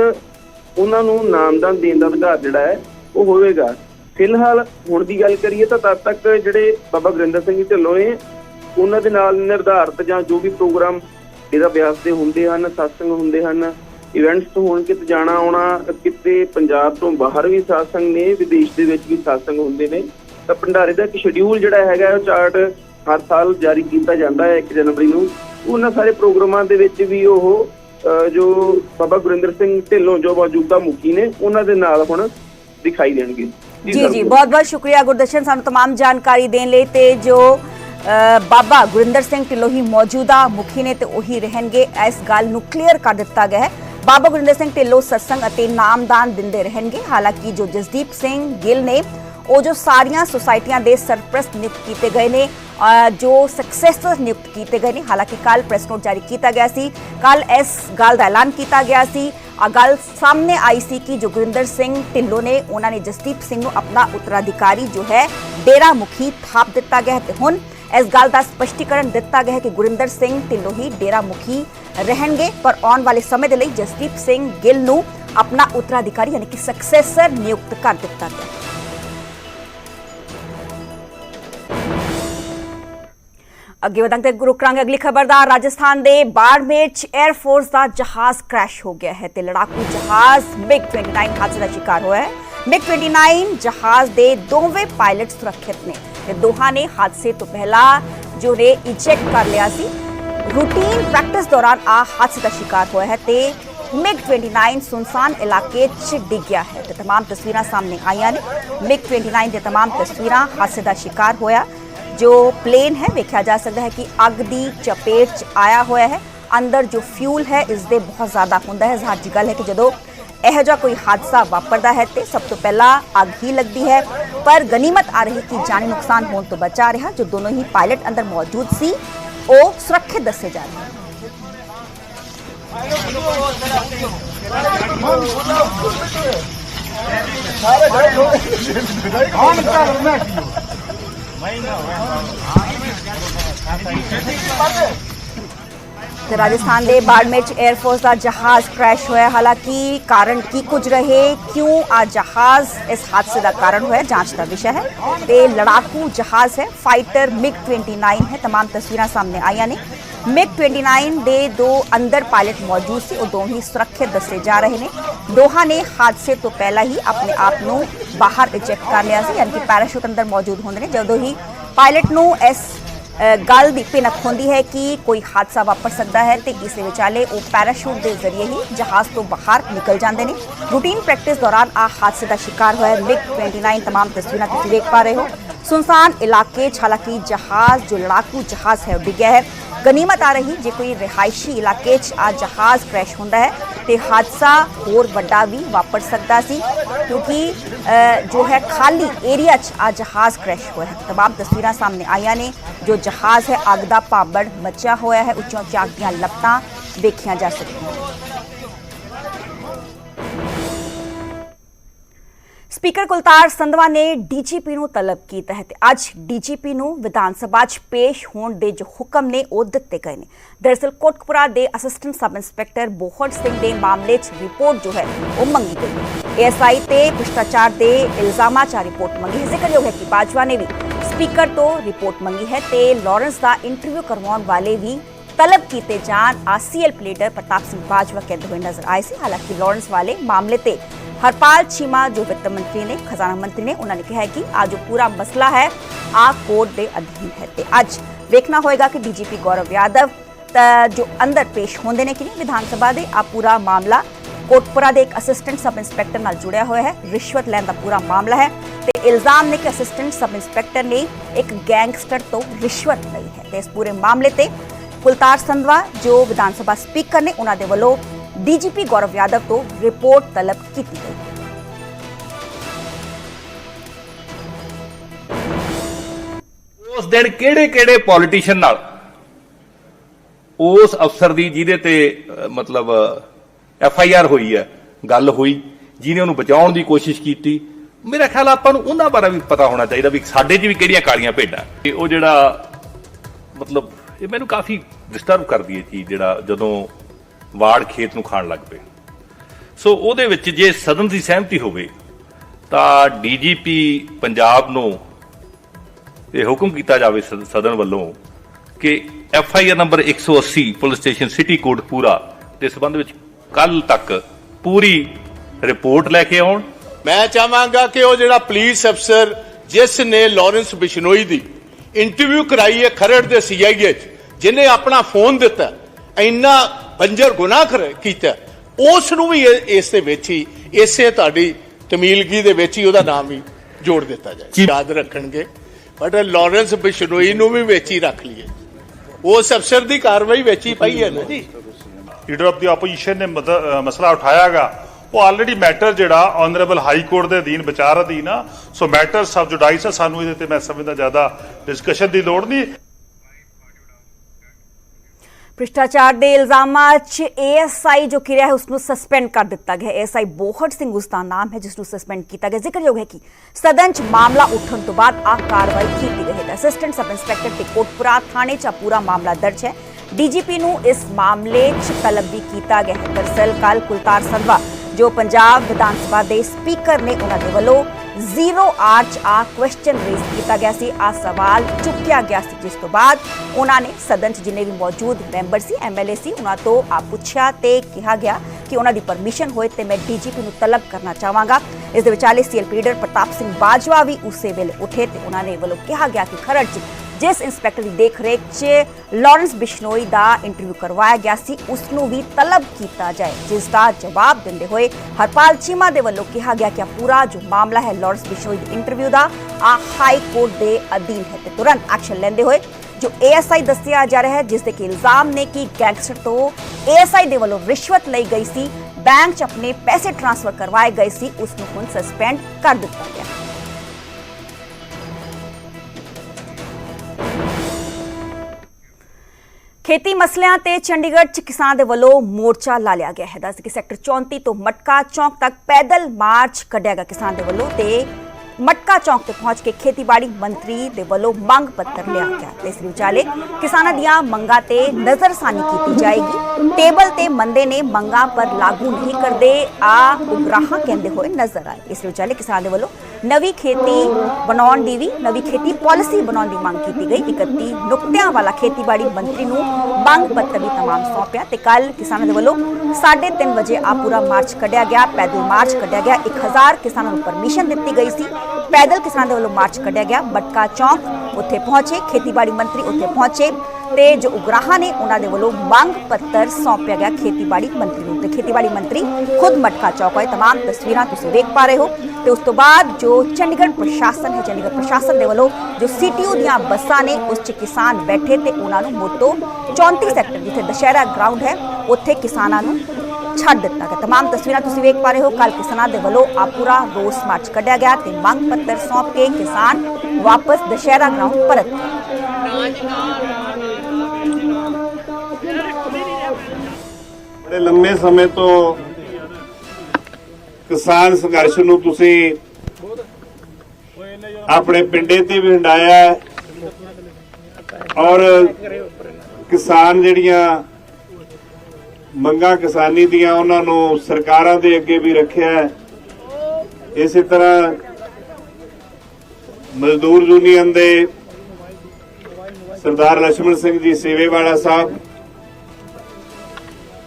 ਉਹਨਾਂ ਨੂੰ ਨਾਮਦਾਨ ਦੇਣ ਦਾ ਅਧਿਕਾਰ ਜਿਹੜਾ ਹੈ, ਉਹ ਹੋਵੇਗਾ। ਫਿਲਹਾਲ ਹੁਣ ਦੀ ਗੱਲ ਕਰੀਏ ਤਾਂ ਤਦ ਤੱਕ ਜਿਹੜੇ ਬਾਬਾ ਗੁਰਿੰਦਰ ਸਿੰਘ ਢਿੱਲੋਂ ਨੇ, ਉਹਨਾਂ ਦੇ ਨਾਲ ਨਿਰਧਾਰਤ ਜਾਂ ਜੋ ਵੀ ਪ੍ਰੋਗਰਾਮ ਇਹਦਾ ਅਭਿਆਸ ਦੇ ਹੁੰਦੇ ਹਨ ਸਤਸੰਗ ਹੁੰਦੇ ਹਨ ਇਵੈਂਟਸ ਹੋਣ ਕਿਤੇ ਜਾਣਾ, ਆਉਣਾ, ਕਿਤੇ ਪੰਜਾਬ ਤੋਂ ਬਾਹਰ ਵੀ ਸਤਸੰਗ ਨੇ, ਵਿਦੇਸ਼ ਦੇ ਵਿੱਚ ਵੀ ਸਤਸੰਗ ਹੁੰਦੇ ਨੇ। ਤਾਂ ਭੰਡਾਰੇ ਦਾ ਇੱਕ ਸ਼ਡਿਊਲ ਜਿਹੜਾ ਹੈਗਾ, ਉਹ ਚਾਰਟ ਹਰ ਸਾਲ ਜਾਰੀ ਕੀਤਾ ਜਾਂਦਾ ਹੈ 1 ਜਨਵਰੀ ਨੂੰ। ਉਹਨਾਂ ਸਾਰੇ ਪ੍ਰੋਗਰਾਮਾਂ ਦੇ ਵਿੱਚ ਵੀ ਉਹ ਜੋ ਬਾਬਾ ਗੁਰਿੰਦਰ ਸਿੰਘ ਢਿੱਲੋਂ ਜੋ ਮੌਜੂਦਾ ਮੁਖੀ ਨੇ ਉਹਨਾਂ ਦੇ ਨਾਲ ਹੁਣ ਦਿਖਾਈ ਦੇਣਗੇ ਜੀ ਜੀ ਸਰਗੁਣ। ਬਹੁਤ ਬਹੁਤ ਸ਼ੁਕਰੀਆ ਗੁਰਦਰਸ਼ਨ ਸਾਨੂੰ तमाम ਜਾਣਕਾਰੀ ਦੇਣ ਲਈ ਤੇ ਜੋ ਅ, ਬਾਬਾ ਗੁਰਿੰਦਰ ਸਿੰਘ ਢਿੱਲੋਂ ਹੀ ਮੌਜੂਦਾ ਮੁਖੀ ਨੇ ਤੇ ਉਹੀ ਰਹਿਣਗੇ ਇਸ ਗੱਲ ਨੂੰ ਕਲੀਅਰ ਕਰ ਦਿੱਤਾ ਗਿਆ ਹੈ ਬਾਬਾ ਗੁਰਿੰਦਰ ਸਿੰਘ ਢਿੱਲੋਂ ਸਤਸੰਗ ਅਤੇ ਨਾਮਦਾਨ ਦਿੰਦੇ ਰਹਿਣਗੇ ਹਾਲਾਂਕਿ ਜੋ ਜਸਦੀਪ ਸਿੰਘ ਗਿੱਲ ਨੇ ਉਹ ਜੋ ਸਾਰੀਆਂ ਸੁਸਾਇਟੀਆਂ ਦੇ ਸਰਪ੍ਰਸਤ ਨਿਯੁਕਤ ਕੀਤੇ ਗਏ ਨੇ ਜੋ ਸਕਸੈਸਰ ਨਿਯੁਕਤ ਕੀਤੇ ਗਏ ਨੇ, ਹਾਲਾਂਕਿ ਕੱਲ ਪ੍ਰੈਸ ਨੋਟ ਜਾਰੀ ਕੀਤਾ ਗਿਆ ਸੀ। ਕੱਲ ਇਸ ਗੱਲ ਦਾ ਐਲਾਨ ਕੀਤਾ ਗਿਆ ਸੀ। ਆ ਗੱਲ ਸਾਹਮਣੇ ਆਈ ਸੀ ਕਿ ਜੋ ਗੁਰਿੰਦਰ ਸਿੰਘ ਢਿੱਲੋਂ ਨੇ ਉਹਨਾਂ ਨੇ ਜਸਦੀਪ ਸਿੰਘ ਨੂੰ ਆਪਣਾ ਉੱਤਰਾਧਿਕਾਰੀ ਜੋ ਹੈ ਡੇਰਾ ਮੁਖੀ ਥਾਪ ਦਿੱਤਾ ਗਿਆ ਹੈ ਤੇ ਹੁਣ ਇਸ ਗੱਲ ਦਾ ਸਪਸ਼ਟੀਕਰਨ ਦਿੱਤਾ ਗਿਆ ਹੈ ਕਿ ਗੁਰਿੰਦਰ ਸਿੰਘ ਢਿੱਲੋਂ ਹੀ ਡੇਰਾ ਮੁਖੀ ਰਹਿਣਗੇ, ਪਰ ਆਉਣ ਵਾਲੇ ਸਮੇਂ ਦੇ ਲਈ ਜਸਦੀਪ ਸਿੰਘ ਗਿੱਲ ਨੂੰ ਆਪਣਾ ਉੱਤਰਾਧਿਕਾਰੀ, ਯਾਨੀ ਕਿ ਸਕਸੈਸਰ ਨਿਯੁਕਤ ਕਰ ਦਿੱਤਾ ਗਿਆ ਅੱਗੇ ਵਧਾਂਗੇ ਰੁਕ ਰਾਂਗੇ ਅਗਲੀ ਖਬਰਦਾਰ ਰਾਜਸਥਾਨ ਦੇ ਬਾੜਮੇਰ ਚ 에ਅਰ ਦਾ ਜਹਾਜ਼ ਕ੍ਰੈਸ਼ ਹੋ ਗਿਆ ਹੈ ਤੇ ਲੜਾਕੂ ਜਹਾਜ਼ ਮਿਗ 29 ਹਾਦਸੇ ਦਾ ਸ਼ਿਕਾਰ ਹੋਇਆ ਹੈ। ਮਿਗ 29 ਜਹਾਜ਼ ਦੇ ਦੋਵੇਂ ਪਾਇਲਟ ਸੁਰੱਖਿਅਤ ਨੇ ਤੇ ਦੋਹਾਂ ਨੇ ਹਾਦਸੇ ਤੋਂ ਪਹਿਲਾਂ ਜੋ ਇਜੈਕਟ ਕਰ ਲਿਆ ਸੀ। ਰੂਟੀਨ ਪ੍ਰੈਕਟਿਸ ਦੌਰਾਨ ਆ ਹਾਦਸੇ ਦਾ ਸ਼ਿਕਾਰ ਹੋਇਆ ਹੈ ਤੇ ਮਿਗ 29 ਸੁਨਸਾਨ ਇਲਾਕੇ 'ਚ ਡਿੱਗ ਗਿਆ ਹੈ ਤੇ तमाम ਤਸਵੀਰਾਂ ਸਾਹਮਣੇ ਆਈਆਂ ਨੇ। ਮਿਗ 29 ਦੇ तमाम ਤਸਵੀਰਾਂ ਹਾਦਸੇ ਦਾ ਸ਼ਿਕਾਰ ਹੋਇਆ। ਜੋ ਪਲੇਨ ਹੈ ਵੇਖਿਆ ਜਾ ਸਕਦਾ ਹੈ ਕਿ ਅੱਗ ਦੀ ਚਪੇਟ 'ਚ ਆਇਆ ਹੋਇਆ ਹੈ ਅੰਦਰ ਜੋ ਫਿਊਲ ਹੈ ਇਸ ਦੇ ਬਹੁਤ ਜ਼ਿਆਦਾ ਹੁੰਦਾ ਹੈ ਜ਼ਾਹਰ ਜੀ ਗੱਲ ਹੈ ਕਿ ਜਦੋਂ ਇਹੋ ਜਿਹਾ ਕੋਈ ਹਾਦਸਾ ਵਾਪਰਦਾ ਹੈ ਤੇ ਸਭ ਤੋਂ ਪਹਿਲਾਂ ਅੱਗ ਹੀ ਲੱਗਦੀ ਹੈ ਪਰ ਗਨੀਮਤ ਆ ਰਹੀ ਕਿ ਜਾਨੀ ਨੁਕਸਾਨ ਹੋਣ ਤੋਂ ਬਚਾ ਰਿਹਾ ਜੋ ਦੋਨੋਂ ਹੀ ਪਾਇਲਟ ਅੰਦਰ ਮੌਜੂਦ ਸੀ ਉਹ ਸੁਰੱਖਿਅਤ ਦੱਸੇ ਜਾ ਰਹੇ ਹਨ મહિનો ਤੇ ਰਾਜਸਥਾਨ ਦੇ ਬਾੜਮੇਰ ਚ 에ਅਰਫੋਰਸ ਦਾ ਜਹਾਜ਼ ਕ੍ਰੈਸ਼ ਹੋਇਆ। ਹਾਲਾਂਕਿ ਕਾਰਨ ਕੀ ਕੁਝ ਰਹੇ? ਕਿਉਂ ਆ ਜਹਾਜ਼ ਇਸ ਹਾਦਸੇ ਦਾ ਕਾਰਨ ਹੋਇਆ? ਜਾਂਚ ਦਾ ਵਿਸ਼ਾ ਹੈ। ਤੇ ਲੜਾਕੂ ਜਹਾਜ਼ ਹੈ। ਫਾਈਟਰ ਮਿਗ 29 ਹੈ। तमाम ਤਸਵੀਰਾਂ ਸਾਹਮਣੇ ਆਈਆਂ ਨੇ। ਮਿਗ 29 ਦੇ ਦੋ ਅੰਦਰ ਪਾਇਲਟ ਮੌਜੂਦ ਸੀ। ਉਹ ਦੋਵੇਂ ਸੁਰੱਖਿਅਤ ਦੱਸੇ ਜਾ ਰਹੇ ਨੇ। ਦੋਹਾਂ ਨੇ ਹਾਦਸੇ ਤੋਂ ਪਹਿਲਾਂ ਹੀ ਆਪਣੇ ਆਪ ਨੂੰ ਬਾਹਰ ਇਜੈਕਟ ਕਰ ਲਿਆ ਸੀ। ਯਾਨੀ ਕਿ ਪੈਰਾਸ਼ੂਟ ਅੰਦਰ ਮੌਜੂਦ ਹੁੰਦੇ ਨੇ। ਜਦੋਂ ਹੀ ਪਾਇਲਟ ਨੂੰ ਇਸ ਗੱਲ ਦੀ ਪਿਨਕ ਹੁੰਦੀ ਹੈ ਕਿ ਕੋਈ ਹਾਦਸਾ ਵਾਪਰ ਸਕਦਾ ਹੈ ਤੇ ਕਿਸੇ ਵਿਚਾਲੇ ਉਹ ਪੈਰਾਸ਼ੂਟ ਦੇ ਜ਼ਰੀਏ ਹੀ ਜਹਾਜ਼ ਤੋਂ ਬਾਹਰ ਨਿਕਲ ਜਾਂਦੇ ਨੇ। ਰੂਟੀਨ ਪ੍ਰੈਕਟਿਸ ਦੌਰਾਨ ਆ ਹਾਦਸੇ ਦਾ ਸ਼ਿਕਾਰ ਹੋਇਆ ਮਿਗ 29 ਤਮਾਮ ਤਸਵੀਰਾਂ ਤੁਸੀਂ ਦੇਖ ਪਾ ਰਹੇ ਹੋ। ਸੁਨਸਾਨ ਇਲਾਕੇ 'ਚ ਹਾਲਾਂਕਿ ਜਹਾਜ਼, ਜੋ ਲੜਾਕੂ ਜਹਾਜ਼ ਹੈ, ਉਹ ਡਿੱਗਿਆ ਹੈ। ਗਨੀਮਤ ਆ ਰਹੀ, ਜੇ ਕੋਈ ਰਿਹਾਇਸ਼ੀ ਇਲਾਕੇ 'ਚ ਆ ਜਹਾਜ਼ ਕ੍ਰੈਸ਼ ਹੁੰਦਾ ਹੈ, ਤੇ ਹਾਦਸਾ ਹੋਰ ਵੱਡਾ ਵੀ ਵਾਪਰ ਸਕਦਾ ਸੀ, ਕਿਉਂਕਿ ਜੋ ਹੈ ਖਾਲੀ ਏਰੀਆ 'ਚ ਆ ਜਹਾਜ਼ ਕ੍ਰੈਸ਼ ਹੋਇਆ ਹੈ। ਤਮਾਮ ਤਸਵੀਰਾਂ ਸਾਹਮਣੇ ਆਈਆਂ ਨੇ, ਜੋ ਜਹਾਜ਼ ਹੈ ਅੱਗ ਦਾ ਭਾਂਬੜ ਮਚਿਆ ਹੋਇਆ ਹੈ ਉੱਚੀਆਂ ਉੱਚੀਆਂ ਅੱਗ ਦੀਆਂ ਲਪਟਾਂ ਦੇਖੀਆਂ ਜਾ ਸਕਦੀਆਂ ਸਪੀਕਰ ਕੁਲਤਾਰ ਸੰਧਵਾ ਨੇ ਡੀਜੀਪੀ ਨੂੰ ਤਲਬ ਕੀਤਾ ਹੈ ਤੇ ਅੱਜ ਡੀਜੀਪੀ ਨੂੰ ਵਿਧਾਨ ਸਭਾ 'ਚ ਪੇਸ਼ ਹੋਣ ਦੇ ਜੋ ਹੁਕਮ ਨੇ ਉਹ ਦਿੱਤੇ ਗਏ ਨੇ। ਦਰਅਸਲ ਕੋਟਕਪੁਰਾ ਦੇ assistant sub inspector Bohar Singh ਦੇ ਮਾਮਲੇ 'ਚ ਰਿਪੋਰਟ ਜੋ ਹੈ, ਉਹ ਮੰਗੀ ਗਈ ਏਐਸਆਈ ਤੇ ਭ੍ਰਿਸ਼ਟਾਚਾਰ ਦੇ ਇਲਜ਼ਾਮਾਂ 'ਚ ਰਿਪੋਰਟ ਮੰਗੀ ਹੈ। ਜ਼ਿਕਰਯੋਗ ਹੈ ਕਿ ਬਾਜਵਾ ਨੇ ਵੀ ਸਪੀਕਰ ਤੋਂ ਰਿਪੋਰਟ ਮੰਗੀ ਹੈ ਤੇ ਲਾਰੈਂਸ ਦਾ ਇੰਟਰਵਿਊ ਕਰਵਾਉਣ ਵਾਲੇ ਵੀ ਤਲਬ ਕੀਤੇ ਜਾਣ। ਆਸੀਐਲ ਪਲੇਡਰ ਪ੍ਰਤਾਪ ਸਿੰਘ ਬਾਜਵਾ ਕਹਿੰਦੇ ਹੋਏ ਨਜ਼ਰ ਆਏ ਸੀ। ਹਾਲਾਂਕਿ ਲਾਰੈਂਸ ਵਾਲੇ ਮਾਮਲੇ ਤੇ ਹਰਪਾਲ ਚੀਮਾ ਜੋ ਵਿੱਤ ਮੰਤਰੀ ਨੇ, ਖਜ਼ਾਨਾ ਮੰਤਰੀ ਨੇ, ਉਹਨਾਂ ਨੇ ਕਿਹਾ ਕਿ ਆ ਜੋ ਪੂਰਾ ਮਸਲਾ ਹੈ ਆ ਕੋਰਟ ਦੇ ਅਧੀਨ ਹੈ। ਤੇ ਅੱਜ ਵੇਖਣਾ ਹੋਏਗਾ ਕਿ ਡੀਜੀਪੀ ਗੌਰਵ ਯਾਦਵ ਜੋ ਅੰਦਰ ਪੇਸ਼ ਹੁੰਦੇ ਨੇ ਕਿ ਨਹੀਂ, ਵਿਧਾਨ ਸਭਾ ਦੇ ਆ ਪੂਰਾ ਮਾਮਲਾ ਕੋਟਪੁਰਾ ਦੇ ਇੱਕ ਅਸਿਸਟੈਂਟ ਸਬ ਇੰਸਪੈਕਟਰ ਨਾਲ ਜੁੜਿਆ ਹੋਇਆ ਹੈ। ਰਿਸ਼ਵਤ ਲੈਣ ਦਾ ਪੂਰਾ ਮਾਮਲਾ ਹੈ ਤੇ ਇਲਜ਼ਾਮ ਨੇ ਕਿ ਅਸਿਸਟੈਂਟ ਸਬ ਇੰਸਪੈਕਟਰ ਨੇ ਇੱਕ ਗੈਂਗਸਟਰ ਤੋਂ ਰਿਸ਼ਵਤ ਲਈ ਹੈ। ਤੇ ਇਸ ਪੂਰੇ ਮਾਮਲੇ ਤੇ ਕੁਲਤਾਰ ਸੰਧਵਾ, ਜੋ ਵਿਧਾਨ ਸਭਾ ਸਪੀਕਰ ਨੇ, ਉਹਨਾਂ ਦੇ ਵੱਲੋਂ ਡੀਜੀਪੀ ਗੌਰਵ ਯਾਦਵ ਤੋਂ ਰਿਪੋਰਟ ਤਲਬ ਕੀਤੀ ਗਈ। ਉਸ ਦਿਨ ਕਿਹੜੇ ਕਿਹੜੇ ਪੋਲੀਟੀਸ਼ੀਅਨ ਨਾਲ? ਉਸ ਅਫਸਰ ਦੀ ਜਿਹਦੇ ਤੇ ਮਤਲਬ ਐਫ ਆਈ ਆਰ ਹੋਈ ਹੈ, ਗੱਲ ਹੋਈ, ਜਿਹਨੇ ਉਹਨੂੰ ਬਚਾਉਣ ਦੀ ਕੋਸ਼ਿਸ਼ ਕੀਤੀ। ਮੇਰਾ ਖਿਆਲ ਆਪਾਂ ਨੂੰ ਉਹਨਾਂ ਬਾਰੇ ਵੀ ਪਤਾ ਹੋਣਾ ਚਾਹੀਦਾ ਵੀ ਸਾਡੇ 'ਚ ਵੀ ਕਿਹੜੀਆਂ ਕਾਲੀਆਂ ਭੇਡਾਂ। ਤੇ ਉਹ ਜਿਹੜਾ, ਮਤਲਬ, ਇਹ ਮੈਨੂੰ ਕਾਫੀ ਡਿਸਟਰਬ ਕਰਦੀ ਹੈ ਚੀਜ਼ ਜਿਹੜਾ ਜਦੋਂ ਵਾੜ ਖੇਤ ਨੂੰ ਖਾਣ ਲੱਗ ਪਏ। ਸੋ ਉਹਦੇ ਵਿੱਚ ਜੇ ਸਦਨ ਦੀ ਸਹਿਮਤੀ ਹੋਵੇ, ਤਾਂ ਡੀਜੀਪੀ ਪੰਜਾਬ ਨੂੰ ਇਹ ਹੁਕਮ ਕੀਤਾ ਜਾਵੇ ਸਦ- ਸਦਨ ਵੱਲੋਂ ਕਿ F I R number 180 police station city code ਪੂਰਾ ਦੇ ਸਬੰਧ ਵਿੱਚ ਕੱਲ ਤੱਕ ਪੂਰੀ ਰਿਪੋਰਟ ਲੈ ਕੇ ਆਉਣ। ਮੈਂ ਚਾਹਾਂਗਾ ਕਿ ਉਹ ਜਿਹੜਾ ਪੁਲਿਸ ਅਫਸਰ ਜਿਸ ਨੇ ਲਾਰੈਂਸ ਬਿਸ਼ਨੋਈ ਦੀ ਇੰਟਰਵਿਊ ਕਰਾਈ ਹੈ ਖਰੜ ਦੇ ਸੀਆਈਏ ਚ, ਜਿਹਨੇ ਆਪਣਾ ਫੋਨ ਦਿੱਤਾ, ਇੰਨਾ ਬੰਜਰ ਗੁਨਾਹ ਕਰ- ਕੀਤਾ। ਉਸ ਨੂੰ ਵੀ ਇਸ ਦੇ ਵਿੱਚ ਹੀ ਇਸੇ ਤੁਹਾਡੀ ਤਮੀਲਗੀ ਦੇ ਵਿੱਚ ਹੀ ਉਹਦਾ ਨਾਮ ਵੀ ਜੋੜ ਦਿੱਤਾ ਜਾਏ। ਯਾਦ ਰੱਖਣਗੇ। ਬਟ ਲਾਰੈਂਸ ਬਿਸ਼ਨੋਈ ਨੂੰ ਵੀ ਵਿੱਚ ਹੀ ਰੱਖ ਲਈਏ। ਉਸ ਅਫਸਰ ਦੀ ਕਾਰਵਾਈ ਵਿੱਚ ਹੀ ਪਈ ਹੈ ਨਾ ਜੀ। ਲੀਡਰ ਆਫ ਦੀ ਆਪੋਜੀਸ਼ਨ ਨੇ ਮਸਲਾ ਉਠਾਇਆਗਾ। ਉਹ ਆਲਰੇਡੀ ਮੈਟਰ ਜਿਹੜਾ ਆਨਰੇਬਲ ਹਾਈ ਕੋਰਟ ਦੇ ਅਧੀਨ ਵਿਚਾਰ ਅਧੀਨ ਆ। ਸੋ ਮੈਟਰ ਸਬ ਜੁਡਾਈਸ ਸਾਨੂੰ ਇਹਦੇ ਤੇ ਮੈਂ ਸਮਝਦਾ ਜ਼ਿਆਦਾ ਡਿਸਕਸ਼ਨ ਦੀ ਲੋੜ ਨਹੀਂ। ਭ੍ਰਿਸ਼ਟਾਚਾਰ ਦੇ ਇਲਜ਼ਾਮਾਂ 'ਚ ਏਐਸਆਈ ਜੋ ਕਿਰਿਆ ਹੈ ਉਸ ਨੂੰ ਸਸਪੈਂਡ ਕਰ ਦਿੱਤਾ ਗਿਆ ਏਐਸਆਈ ਬੋਹੜ ਸਿੰਘ ਉਸ ਦਾ ਨਾਮ ਹੈ ਜਿਸ ਨੂੰ ਸਸਪੈਂਡ ਕੀਤਾ ਗਿਆ। ਜ਼ਿਕਰਯੋਗ ਹੈ ਕਿ ਸਦਨ 'ਚ ਮਾਮਲਾ ਉੱਠਣ ਤੋਂ ਬਾਅਦ ਆ ਕਾਰਵਾਈ ਕੀਤੀ ਗਈ ਹੈ। ਅਸਿਸਟੈਂਟ ਸਬ ਇੰਸਪੈਕਟਰ ਤੇ ਕੋਟਪੁਰਾ ਥਾਣੇ 'ਚ ਆਹ ਪੂਰਾ ਮਾਮਲਾ ਦਰਜ ਹੈ। ਡੀਜੀਪੀ ਨੂੰ ਇਸ ਮਾਮਲੇ 'ਚ ਤਲਬ ਵੀ ਕੀਤਾ ਗਿਆ ਹੈ। ਦਰਸਲ ਕੱਲ ਕੁਲਤਾਰ ਸੰਧਵਾ, ਜੋ ਪੰਜਾਬ ਵਿਧਾਨ ਸਭਾ ਦੇ ਸਪੀਕਰ ਨੇ, ਉਹਨਾਂ ਦੇ ਵੱਲੋਂ ਜ਼ੀਰੋ ਆਰਚ ਆ ਕੁਐਸਚਨ ਰੇਜ਼ ਕੀਤਾ ਗਿਆ ਸੀ, ਆ ਸਵਾਲ ਚੁੱਕਿਆ ਗਿਆ ਸੀ, ਜਿਸ ਤੋਂ ਬਾਅਦ ਉਹਨਾਂ ਨੇ ਸਦਨ 'ਚ ਜਿੰਨੇ ਵੀ ਮੌਜੂਦ ਮੈਂਬਰ ਸੀ ਐਮਐਲਏ ਸੀ, ਉਹਨਾਂ ਤੋਂ ਆ ਪੁੱਛਿਆ ਤੇ ਕਿਹਾ ਗਿਆ ਕਿ ਉਹਨਾਂ ਦੀ ਪਰਮਿਸ਼ਨ ਹੋਏ ਤੇ ਮੈਂ ਡੀਜੀਪੀ ਨੂੰ ਤਲਬ ਕਰਨਾ ਚਾਹਾਂਗਾ। ਇਸ ਦੇ ਵਿਚਾਲੇ ਸੀਐਲਪੀ ਲੀਡਰ ਪ੍ਰਤਾਪ ਸਿੰਘ ਬਾਜਵਾ ਵੀ ਉਸੇ ਵੇਲੇ ਉੱਠੇ ਤੇ ਉਹਨਾਂ ਨੇ ਵੱਲੋਂ ਕਿਹਾ ਗਿਆ ਕਿ ਖਰੜ 'ਚ ਜਿਸ ਇੰਸਪੈਕਟਰ ਦੀ ਦੇਖਰੇਖ 'ਚ ਲਾਰੈਂਸ ਬਿਸ਼ਨੋਈ ਦਾ ਇੰਟਰਵਿਊ ਕਰਵਾਇਆ ਗਿਆ ਸੀ ਉਸ ਨੂੰ ਵੀ ਤਲਬ ਕੀਤਾ ਜਾਏ, ਜਿਸ ਦਾ ਜਵਾਬ ਦਿੰਦੇ ਹੋਏ ਹਰਪਾਲ ਚੀਮਾ ਦੇ ਵੱਲੋਂ ਕਿਹਾ ਗਿਆ ਕਿ ਪੂਰਾ ਜੋ ਮਾਮਲਾ ਹੈ ਲਾਰੈਂਸ ਬਿਸ਼ਨੋਈ ਦੇ ਇੰਟਰਵਿਊ ਦਾ, ਆ ਹਾਈ ਕੋਰਟ ਦੇ ਅਧੀਨ ਹੈ ਤੇ ਤੁਰੰਤ ਐਕਸ਼ਨ ਲੈਂਦੇ ਹੋਏ ਜੋ ਏਐਸਆਈ ਦੱਸਿਆ ਜਾ ਰਿਹਾ ਹੈ, ਜਿਸ ਦੇ ਕਿ ਇਲਜ਼ਾਮ ਨੇ ਕਿ ਗੈਂਗਸਟਰ ਤੋਂ ਏਐਸਆਈ ਦੇ ਵੱਲੋਂ ਰਿਸ਼ਵਤ ਲਈ ਗਈ ਸੀ ਬੈਂਕ 'ਚ ਆਪਣੇ ਪੈਸੇ ਟ੍ਰਾਂਸਫਰ ਕਰਵਾਏ ਗਏ ਸੀ ਉਸ ਨੂੰ ਹੁਣ ਸਸਪੈਂਡ ਕਰ ਦਿੱਤਾ ਗਿਆ। ਖੇਤੀ ਮਸਲਿਆਂ ਤੇ ਚੰਡੀਗੜ੍ਹ 'ਚ ਕਿਸਾਨ ਦੇ ਵੱਲੋਂ ਮੋਰਚਾ ਲਾ ਲਿਆ ਗਿਆ ਹੈ। ਦੱਸ ਕਿ ਸੈਕਟਰ 34 ਤੋਂ ਮਟਕਾ ਚੌਂਕ ਤੱਕ ਪੈਦਲ ਮਾਰਚ ਕੱਢਿਆ ਗਿਆ ਕਿਸਾਨ ਦੇ ਵੱਲੋਂ ਤੇ ਮਟਕਾ ਚੌਂਕ ਤੇ ਪਹੁੰਚ ਕੇ ਖੇਤੀਬਾੜੀ ਮੰਤਰੀ ਦੇ ਵੱਲੋਂ ਮੰਗ ਪੱਤਰ ਲਿਆ ਗਿਆ। ਤੇ ਇਸ ਵਿਚਾਲੇ ਕਿਸਾਨਾਂ ਦੀਆਂ ਮੰਗਾਂ ਤੇ ਨਜ਼ਰਸਾਨੀ ਕੀਤੀ ਜਾਏਗੀ। ਟੇਬਲ ਤੇ ਮੰਦੇ ਨੇ ਮੰਗਾਂ ਪਰ ਲਾਗੂ ਨਹੀਂ ਕਰਦੇ। ਆ ਉਗਰਾਹਾਂ ਕਹਿੰਦੇ ਹੋਏ ਨਜ਼ਰ ਆਏ। ਇਸ ਵਿਚਾਲੇ ਕਿਸਾਨ ਦੇ ਵੱਲੋਂ ਨਵੀਂ ਖੇਤੀ ਬਣਾਉਣ ਦੀ ਵੀ, ਨਵੀਂ ਖੇਤੀ ਪਾਲਿਸੀ ਬਣਾਉਣ ਦੀ ਮੰਗ ਕੀਤੀ ਗਈ। 31 ਨੁਕਤਿਆਂ ਵਾਲਾ ਖੇਤੀਬਾੜੀ ਮੰਤਰੀ ਨੂੰ ਮੰਗ ਪੱਤਰ ਵੀ ਤਮਾਮ ਸੌਂਪਿਆ ਤੇ ਕੱਲ ਕਿਸਾਨਾਂ ਦੇ ਵੱਲੋਂ 3:30 ਵਜੇ ਆ ਪੂਰਾ ਮਾਰਚ ਕੱਢਿਆ ਗਿਆ। ਪੈਦਲ ਮਾਰਚ ਕੱਢਿਆ ਗਿਆ। 1000 ਕਿਸਾਨਾਂ ਨੂੰ ਪਰਮਿਸ਼ਨ ਦਿੱਤੀ ਗਈ ਸੀ। ਪੈਦਲ ਕਿਸਾਨਾਂ ਦੇ ਵੱਲੋਂ ਮਾਰਚ ਕੱਢਿਆ ਗਿਆ। ਬਟਕਾ ਚੌਂਕ ਉੱਥੇ ਪਹੁੰਚੇ। ਖੇਤੀਬਾੜੀ ਮੰਤਰੀ ਉੱਥੇ ਪਹੁੰਚੇ। ਤੇ ਜੋ ਉਗਰਾਹਾਂ ਨੇ ਉਹਨਾਂ ਦੇ ਵੱਲੋਂ ਮੰਗ ਪੱਤਰ ਸੌਂਪਿਆ ਗਿਆ ਖੇਤੀਬਾੜੀ ਮੰਤਰੀ ਨੂੰ ਤੇ ਖੇਤੀਬਾੜੀ ਮੰਤਰੀ ਖੁਦ ਮਟਕਾ ਚੌਕ ਆਏ तमाम ਤਸਵੀਰਾਂ ਤੁਸੀਂ ਵੇਖ ਪਾ ਰਹੇ ਹੋ ਤੇ ਉਸ ਤੋਂ ਬਾਅਦ ਜੋ ਚੰਡੀਗੜ੍ਹ ਪ੍ਰਸ਼ਾਸਨ ਹੈ ਚੰਡੀਗੜ੍ਹ ਪ੍ਰਸ਼ਾਸਨ ਦੇ ਵੱਲੋਂ ਜੋ ਸੀਟੀਯੂ ਦੀਆਂ ਬੱਸਾਂ ਨੇ ਉਸ 'ਚ ਕਿਸਾਨ ਬੈਠੇ ਤੇ ਉਹਨਾਂ ਨੂੰ ਮੋਟੋ 34 ਸੈਕਟਰ ਜਿੱਥੇ ਦਸ਼ਹਿਰਾ ਗਰਾਊਂਡ ਹੈ ਉੱਥੇ ਕਿਸਾਨਾਂ ਨੂੰ ਛੱਡ ਦਿੱਤਾ ਗਿਆ तमाम ਤਸਵੀਰਾਂ ਤੁਸੀਂ ਵੇਖ ਪਾ ਰਹੇ ਹੋ ਕੱਲ ਕਿਸਾਨਾਂ ਦੇ ਵੱਲੋਂ ਆ ਪੂਰਾ ਰੋਸ ਮਾਰਚ ਕੱਢਿਆ ਗਿਆ ਤੇ ਮੰਗ ਪੱਤਰ ਸੌਂਪ ਕੇ ਕਿਸਾਨ ਵਾਪਸ ਦਸ਼ਹਿਰਾ ਗਰਾਊਂਡ ਪਰਤ ਗਏ ਤੇ ਲੰਮੇ ਸਮੇਂ ਤੋਂ ਕਿਸਾਨ ਸੰਘਰਸ਼ ਨੂੰ ਤੁਸੀਂ ਆਪਣੇ ਪਿੰਡੇ ਤੇ ਵੀ ਹੰਡਾਇਆ ਔਰ ਕਿਸਾਨ ਜਿਹੜੀਆਂ ਮੰਗਾਂ ਕਿਸਾਨੀ ਦੀਆਂ ਉਹਨਾਂ ਨੂੰ ਸਰਕਾਰਾਂ ਦੇ ਅੱਗੇ ਵੀ ਰੱਖਿਆ ਇਸੇ ਤਰ੍ਹਾਂ ਮਜ਼ਦੂਰ ਯੂਨੀਅਨ ਦੇ ਸਰਦਾਰ ਲక్ష్మణ ਸਿੰਘ ਜੀ ਸੇਵੇ ਵਾਲਾ ਸਾਹਿਬ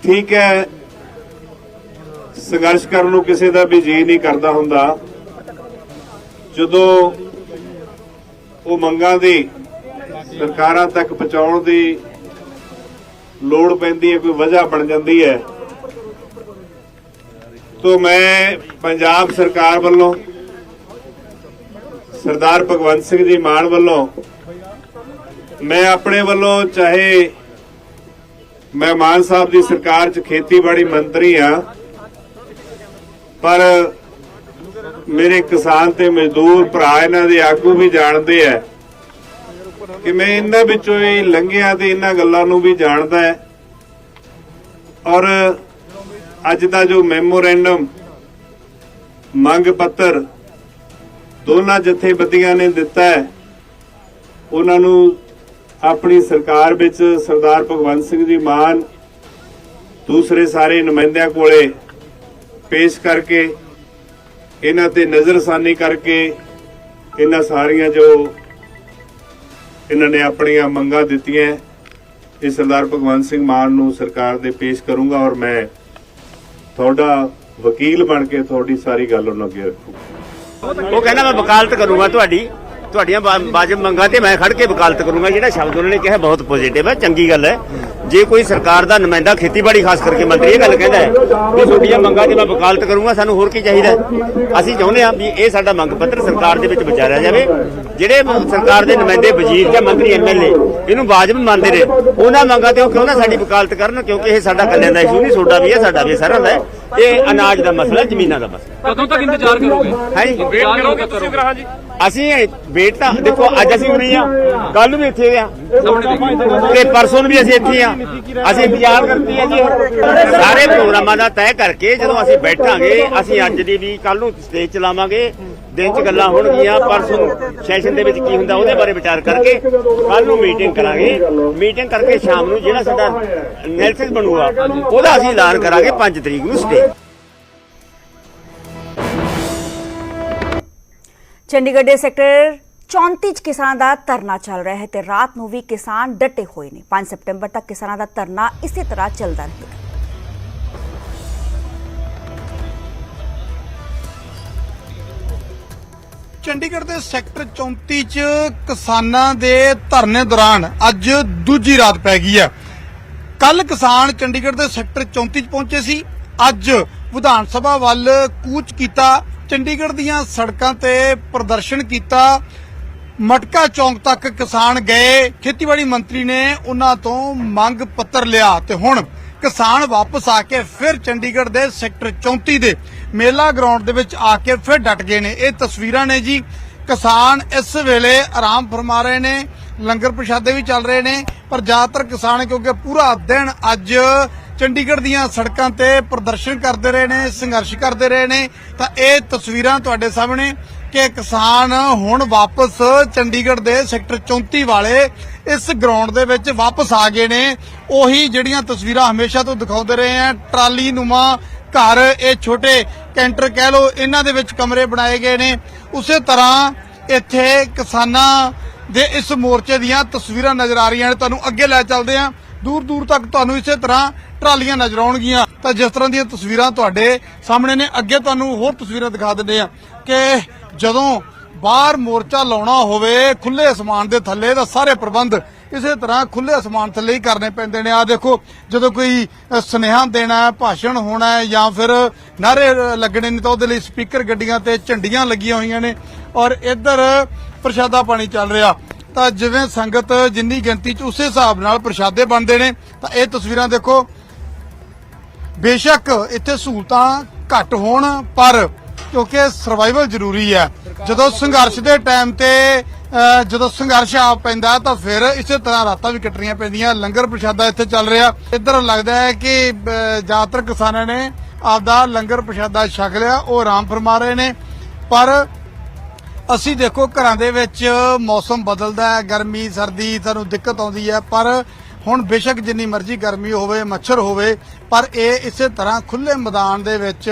ਠੀਕ ਹੈ। ਸੰਘਰਸ਼ ਕਰਨ ਨੂੰ ਕਿਸੇ ਦਾ ਵੀ ਜੀ ਨਹੀਂ ਕਰਦਾ ਹੁੰਦਾ। ਜਦੋਂ ਉਹ ਮੰਗਾਂ ਦੀ ਸਰਕਾਰਾਂ ਤੱਕ ਪਹੁੰਚਾਉਣ ਦੀ ਲੋੜ ਪੈਂਦੀ ਹੈ, ਕੋਈ ਵਜ੍ਹਾ ਬਣ ਜਾਂਦੀ ਹੈ। ਤੋਂ ਮੈਂ ਪੰਜਾਬ ਸਰਕਾਰ ਵੱਲੋਂ, ਸਰਦਾਰ ਭਗਵੰਤ ਸਿੰਘ ਜੀ ਮਾਨ ਵੱਲੋਂ, ਮੈਂ ਆਪਣੇ ਵੱਲੋਂ ਚਾਹੇ ਮੈਂ ਮਾਨ ਸਾਹਿਬ ਦੀ ਸਰਕਾਰ 'ਚ ਖੇਤੀਬਾੜੀ ਮੰਤਰੀ ਆ ਪਰ ਮੇਰੇ ਕਿਸਾਨ ਤੇ ਮਜ਼ਦੂਰ ਭਰਾ ਇਹਨਾਂ ਦੇ ਆਗੂ ਵੀ ਜਾਣਦੇ ਆ ਕਿ ਮੈਂ ਇਹਨਾਂ ਵਿੱਚੋਂ ਹੀ ਲੰਘਿਆ ਤੇ ਇਹਨਾਂ ਗੱਲਾਂ ਨੂੰ ਵੀ ਜਾਣਦਾ ਹੈ। ਔਰ ਅੱਜ ਦਾ ਜੋ ਮੈਮੋਰੈਂਡਮ, ਮੰਗ ਪੱਤਰ ਦੋਨਾਂ ਜਥੇਬੰਦੀਆਂ ਨੇ ਦਿੱਤਾ ਹੈ, ਉਹਨਾਂ ਨੂੰ ਆਪਣੀ ਸਰਕਾਰ ਵਿੱਚ ਸਰਦਾਰ ਭਗਵੰਤ ਸਿੰਘ ਜੀ ਮਾਨ ਦੂਸਰੇ ਸਾਰੇ ਨੁਮਾਇੰਦਿਆਂ ਕੋਲੇ ਪੇਸ਼ ਕਰਕੇ, ਇਹਨਾਂ ਤੇ ਨਜ਼ਰਸਾਨੀ ਕਰਕੇ ਇਹਨਾਂ ਸਾਰੀਆਂ ਜੋ ਇਹਨਾਂ ਨੇ ਆਪਣੀਆਂ ਮੰਗਾਂ ਦਿੱਤੀਆਂ, ਇਹ ਸਰਦਾਰ ਭਗਵੰਤ ਸਿੰਘ ਮਾਨ ਨੂੰ ਸਰਕਾਰ ਦੇ ਪੇਸ਼ ਕਰੂੰਗਾ ਔਰ ਮੈਂ ਤੁਹਾਡਾ ਵਕੀਲ ਬਣ ਕੇ ਤੁਹਾਡੀ ਸਾਰੀ ਗੱਲ ਉਹਨਾਂ ਅੱਗੇ ਰੱਖੂਗਾ। ਉਹ ਕਹਿੰਦਾ ਮੈਂ ਵਕਾਲਤ ਕਰੂੰਗਾ ਤੁਹਾਡੀ। ਤੁਹਾਡੀਆਂ ਵਾਜਬ ਮੰਗਾਂ ਤੇ ਮੈਂ ਖੜ ਕੇ ਵਕਾਲਤ ਕਰੂੰਗਾ। ਜਿਹੜਾ ਸ਼ਬਦ ਉਹਨਾਂ ਨੇ ਕਿਹਾ ਬਹੁਤ ਪੋਜ਼ਿਟਿਵ ਹੈ ਚੰਗੀ ਗੱਲ ਹੈ। ਜੇ ਕੋਈ ਸਰਕਾਰ ਦਾ ਨੁਮਾਇੰਦਾ ਖੇਤੀਬਾੜੀ ਖਾਸ ਕਰਕੇ ਮੰਤਰੀ ਇਹ ਗੱਲ ਕਹਿੰਦਾ ਹੈ ਕਿ ਤੁਹਾਡੀਆਂ ਮੰਗਾਂ ਤੇ ਮੈਂ ਵਕਾਲਤ ਕਰੂੰਗਾ ਸਾਨੂੰ ਹੋਰ ਕੀ ਚਾਹੀਦਾ ਅਸੀਂ ਚਾਹੁੰਦੇ ਹਾਂ ਵੀ ਇਹ ਸਾਡਾ ਮੰਗ ਪੱਤਰ ਸਰਕਾਰ ਦੇ ਵਿੱਚ ਵਿਚਾਰਿਆ ਜਾਵੇ। ਜਿਹੜੇ ਸਰਕਾਰ ਦੇ ਨੁਮਾਇੰਦੇ ਵਜ਼ੀਰ ਜਾਂ ਮੰਤਰੀ ਐਮਐਲਏ ਇਹਨੂੰ ਵਾਜਬ ਮੰਨਦੇ ਨੇ। ਉਹਨਾਂ ਮੰਗਾਂ ਤੇ ਉਹ ਕਿਉਂ ਨਾ ਸਾਡੀ ਵਕਾਲਤ ਕਰਨ? ਕਿਉਂਕਿ ਇਹ ਸਾਡਾ ਕੱਲਿਆਂ ਦਾ ਇਸ਼ੂ ਨਹੀਂ ਤੁਹਾਡਾ ਵੀ ਹੈ ਸਾਡਾ ਵੀ ਹੈ, ਸਾਰਿਆਂ ਦਾ ਹੈ। ਇਹ ਅਨਾਜ ਦਾ ਮਸਲਾ ਜ਼ਮੀਨਾਂ ਦਾ ਮਸਲਾ। ਕਦੋਂ ਤੱਕ ਇੰਤਜ਼ਾਰ ਕਰੋਗੇ? ਹੈ ਵੇਟ ਕਰੋਗੇ ਤੁਸੀਂ ਗ੍ਰਾਹਾਂ ਜੀ? ਅਸੀਂ ਵੇਟ ਤਾਂ ਦੇਖੋ ਅੱਜ ਅਸੀਂ ਉਰੇ ਆ ਕੱਲ ਨੂੰ ਵੀ ਇੱਥੇ ਆ। ਤੇ ਪਰਸੋਂ ਨੂੰ ਵੀ ਅਸੀਂ ਇੱਥੇ ਆ ਅਸੀਂ ਇੰਤਜ਼ਾਰ ਕਰਦੇ ਆ ਜੀ। ਸਾਰੇ ਪ੍ਰੋਗਰਾਮਾਂ ਦਾ ਤੈਅ ਕਰਕੇ ਜਦੋਂ ਅਸੀਂ ਬੈਠਾਂਗੇ ਅਸੀਂ ਅੱਜ ਦੀ ਵੀ ਕੱਲ ਨੂੰ ਸਟੇਜ ਚਲਾਵਾਂਗੇ ਦਿਨ ਚ ਗੱਲਾਂ ਹੋਣਗੀਆਂ, ਪਰਸੋਂ ਨੂੰ ਸੈਸ਼ਨ ਦੇ ਵਿੱਚ ਕੀ ਹੁੰਦਾ ਉਹਦੇ ਬਾਰੇ ਵਿਚਾਰ ਕਰਕੇ ਕੱਲ ਨੂੰ ਮੀਟਿੰਗ ਕਰਾਂਗੇ। ਮੀਟਿੰਗ ਕਰਕੇ ਸ਼ਾਮ ਨੂੰ ਜਿਹੜਾ ਸਾਡਾ ਨੈਲਸਿਸ ਬਣੂਗਾ, ਉਹਦਾ ਅਸੀਂ ਐਲਾਨ ਕਰਾਂਗੇ 5 ਤਰੀਕ ਨੂੰ ਸਟੇਜ ਚੰਡੀਗੜ੍ਹ ਦੇ ਸੈਕਟਰ 34 ਚ ਕਿਸਾਨਾਂ ਦਾ ਧਰਨਾ ਚੱਲ ਰਿਹਾ ਹੈ ਤੇ ਰਾਤ ਨੂੰ ਵੀ ਕਿਸਾਨ ਡਟੇ ਹੋਏ ਨੇ। 5 ਸਤੰਬਰ ਤੱਕ ਕਿਸਾਨਾਂ ਦਾ ਧਰਨਾ ਇਸੇ ਤਰ੍ਹਾਂ ਚੱਲਦਾ ਰਹੇਗਾ। ਚੰਡੀਗੜ੍ਹ ਦੇ ਸੈਕਟਰ 34 ਚ ਕਿਸਾਨਾਂ ਦੇ ਧਰਨੇ ਦੌਰਾਨ ਅੱਜ ਦੂਜੀ ਰਾਤ ਪੈ ਗਈ ਹੈ। ਕੱਲ ਕਿਸਾਨ ਚੰਡੀਗੜ੍ਹ ਦੇ ਸੈਕਟਰ 34 ਚ ਪਹੁੰਚੇ ਸੀ। ਅੱਜ ਵਿਧਾਨ ਸਭਾ ਵੱਲ ਕੂਚ ਕੀਤਾ, ਚੰਡੀਗੜ੍ਹ ਦੀਆਂ ਸੜਕਾਂ ਤੇ ਪ੍ਰਦਰਸ਼ਨ ਕੀਤਾ। ਮਟਕਾ ਚੌਂਕ ਤੱਕ ਕਿਸਾਨ ਗਏ। ਖੇਤੀਬਾੜੀ ਮੰਤਰੀ ਨੇ ਉਹਨਾਂ ਤੋਂ ਮੰਗ ਪੱਤਰ ਲਿਆ ਤੇ ਹੁਣ ਕਿਸਾਨ ਵਾਪਸ ਆ ਕੇ ਫਿਰ ਚੰਡੀਗੜ੍ਹ ਦੇ ਸੈਕਟਰ 34 ਦੇ ਮੇਲਾ ਗਰਾਊਂਡ ਦੇ ਵਿੱਚ ਆ ਕੇ ਫਿਰ ਡਟ ਗਏ ਨੇ। ਇਹ ਤਸਵੀਰਾਂ ਨੇ ਜੀ। ਕਿਸਾਨ ਇਸ ਵੇਲੇ ਆਰਾਮ ਫਰਮਾ ਰਹੇ ਨੇ, ਲੰਗਰ ਪ੍ਰਸ਼ਾਦੇ ਵੀ ਚੱਲ ਰਹੇ ਨੇ, ਪਰ ਜ਼ਿਆਦਾਤਰ ਕਿਸਾਨ ਕਿਉਂਕਿ ਪੂਰਾ ਦਿਨ ਅੱਜ ਚੰਡੀਗੜ੍ਹ ਦੀਆਂ ਸੜਕਾਂ ਤੇ ਪ੍ਰਦਰਸ਼ਨ ਕਰਦੇ ਰਹੇ ਨੇ, ਸੰਘਰਸ਼ ਕਰਦੇ ਰਹੇ ਨੇ। ਤਾਂ ਇਹ ਤਸਵੀਰਾਂ ਤੁਹਾਡੇ ਸਾਹਮਣੇ ਕਿ ਕਿਸਾਨ ਹੁਣ ਵਾਪਸ ਚੰਡੀਗੜ੍ਹ ਦੇ ਸੈਕਟਰ 34 ਵਾਲੇ ਇਸ ਗਰਾਊਂਡ ਦੇ ਵਿੱਚ ਵਾਪਸ ਆ ਗਏ ਨੇ। ਉਹੀ ਜਿਹੜੀਆਂ ਤਸਵੀਰਾਂ ਹਮੇਸ਼ਾ ਤੋਂ ਦਿਖਾਉਂਦੇ ਰਹੇ ਆ ਟਰਾਲੀ ਨੁਮਾ ਘਰ, ਇਹ ਛੋਟੇ ਕੈਂਟਰ ਕਹਿ ਲੋ ਇਹਨਾਂ ਦੇ ਵਿੱਚ ਕਮਰੇ ਬਣਾਏ ਗਏ ਨੇ। ਉਸੇ ਤਰ੍ਹਾਂ ਇੱਥੇ ਕਿਸਾਨਾਂ ਦੇ ਇਸ ਮੋਰਚੇ ਦੀਆਂ ਤਸਵੀਰਾਂ ਨਜ਼ਰ ਆ ਰਹੀਆਂ ਨੇ। ਤੁਹਾਨੂੰ ਅੱਗੇ ਲੈ ਚੱਲਦੇ ਆ ਦੂਰ ਦੂਰ ਤੱਕ ਤੁਹਾਨੂੰ ਇਸੇ ਤਰ੍ਹਾਂ ਟਰਾਲੀਆਂ ਨਜ਼ਰ ਆਉਣਗੀਆਂ। ਤਾਂ ਜਿਸ ਤਰ੍ਹਾਂ ਦੀਆਂ ਤਸਵੀਰਾਂ ਤੁਹਾਡੇ ਸਾਹਮਣੇ ਨੇ, ਅੱਗੇ ਤੁਹਾਨੂੰ ਹੋਰ ਤਸਵੀਰਾਂ ਦਿਖਾ ਦਿੰਦੇ ਆ ਕਿ ਜਦੋਂ ਬਾਹਰ ਮੋਰਚਾ ਲਾਉਣਾ ਹੋਵੇ ਖੁੱਲੇ ਅਸਮਾਨ ਦੇ ਥੱਲੇ ਤਾਂ ਸਾਰੇ ਪ੍ਰਬੰਧ ਇਸੇ ਤਰ੍ਹਾਂ ਖੁੱਲੇ ਅਸਮਾਨ ਥੱਲੇ ਹੀ ਕਰਨੇ ਪੈਂਦੇ ਨੇ। ਆ ਦੇਖੋ, ਜਦੋਂ ਕੋਈ ਸੁਨੇਹਾ ਦੇਣਾ ਹੈ, ਭਾਸ਼ਣ ਹੋਣਾ ਹੈ ਜਾਂ ਫਿਰ ਨਾਰੇ ਲੱਗਣੇ ਨੇ ਤਾਂ ਉਹਦੇ ਲਈ ਸਪੀਕਰ, ਗੱਡੀਆਂ ਤੇ ਝੰਡੀਆਂ ਲੱਗੀਆਂ ਹੋਈਆਂ ਨੇ ਔਰ ਇੱਧਰ ਪ੍ਰਸ਼ਾਦਾ ਪਾਣੀ ਚੱਲ ਰਿਹਾ। ਤਾਂ ਜਿਵੇਂ ਸੰਗਤ ਜਿੰਨੀ ਗਿਣਤੀ ਚ ਉਸੇ ਹਿਸਾਬ ਨਾਲ ਪ੍ਰਸ਼ਾਦੇ ਬਣਦੇ ਨੇ, ਤਾਂ ਇਹ ਤਸਵੀਰਾਂ ਦੇਖੋ। ਬੇਸ਼ੱਕ ਇੱਥੇ ਸਹੂਲਤਾਂ ਘੱਟ ਹੋਣ, ਪਰ ਕਿਉਂਕਿ ਸਰਵਾਈਵਲ ਜ਼ਰੂਰੀ ਹੈ। ਜਦੋਂ ਸੰਘਰਸ਼ ਦੇ ਟਾਈਮ ਤੇ ਜਦੋਂ ਸੰਘਰਸ਼ ਆ ਪੈਂਦਾ, ਤਾਂ ਫਿਰ ਇਸੇ ਤਰ੍ਹਾਂ ਰਾਤਾਂ ਵੀ ਕੱਟਣੀਆਂ ਪੈਂਦੀਆਂ। ਲੰਗਰ ਪ੍ਰਸ਼ਾਦਾ ਇੱਥੇ ਚੱਲ ਰਿਹਾ। ਇੱਧਰ ਲੱਗਦਾ ਹੈ ਕਿ ਜ਼ਿਆਦਾਤਰ ਕਿਸਾਨਾਂ ਨੇ ਆਪਦਾ ਲੰਗਰ ਪ੍ਰਸ਼ਾਦਾ ਛਕ ਲਿਆ, ਉਹ ਆਰਾਮ ਫਰਮਾ ਰਹੇ ਨੇ। ਪਰ ਅਸੀਂ ਦੇਖੋ, ਘਰਾਂ ਦੇ ਵਿੱਚ ਮੌਸਮ ਬਦਲਦਾ ਹੈ। ਗਰਮੀ, ਸਰਦੀ, ਸਾਨੂੰ ਦਿੱਕਤ ਆਉਂਦੀ ਹੈ। ਪਰ ਹੁਣ ਬੇਸ਼ੱਕ ਜਿੰਨੀ ਮਰਜ਼ੀ ਗਰਮੀ ਹੋਵੇ, ਮੱਛਰ ਹੋਵੇ, ਪਰ ਇਹ ਇਸੇ ਤਰ੍ਹਾਂ ਖੁੱਲੇ ਮੈਦਾਨ ਦੇ ਵਿੱਚ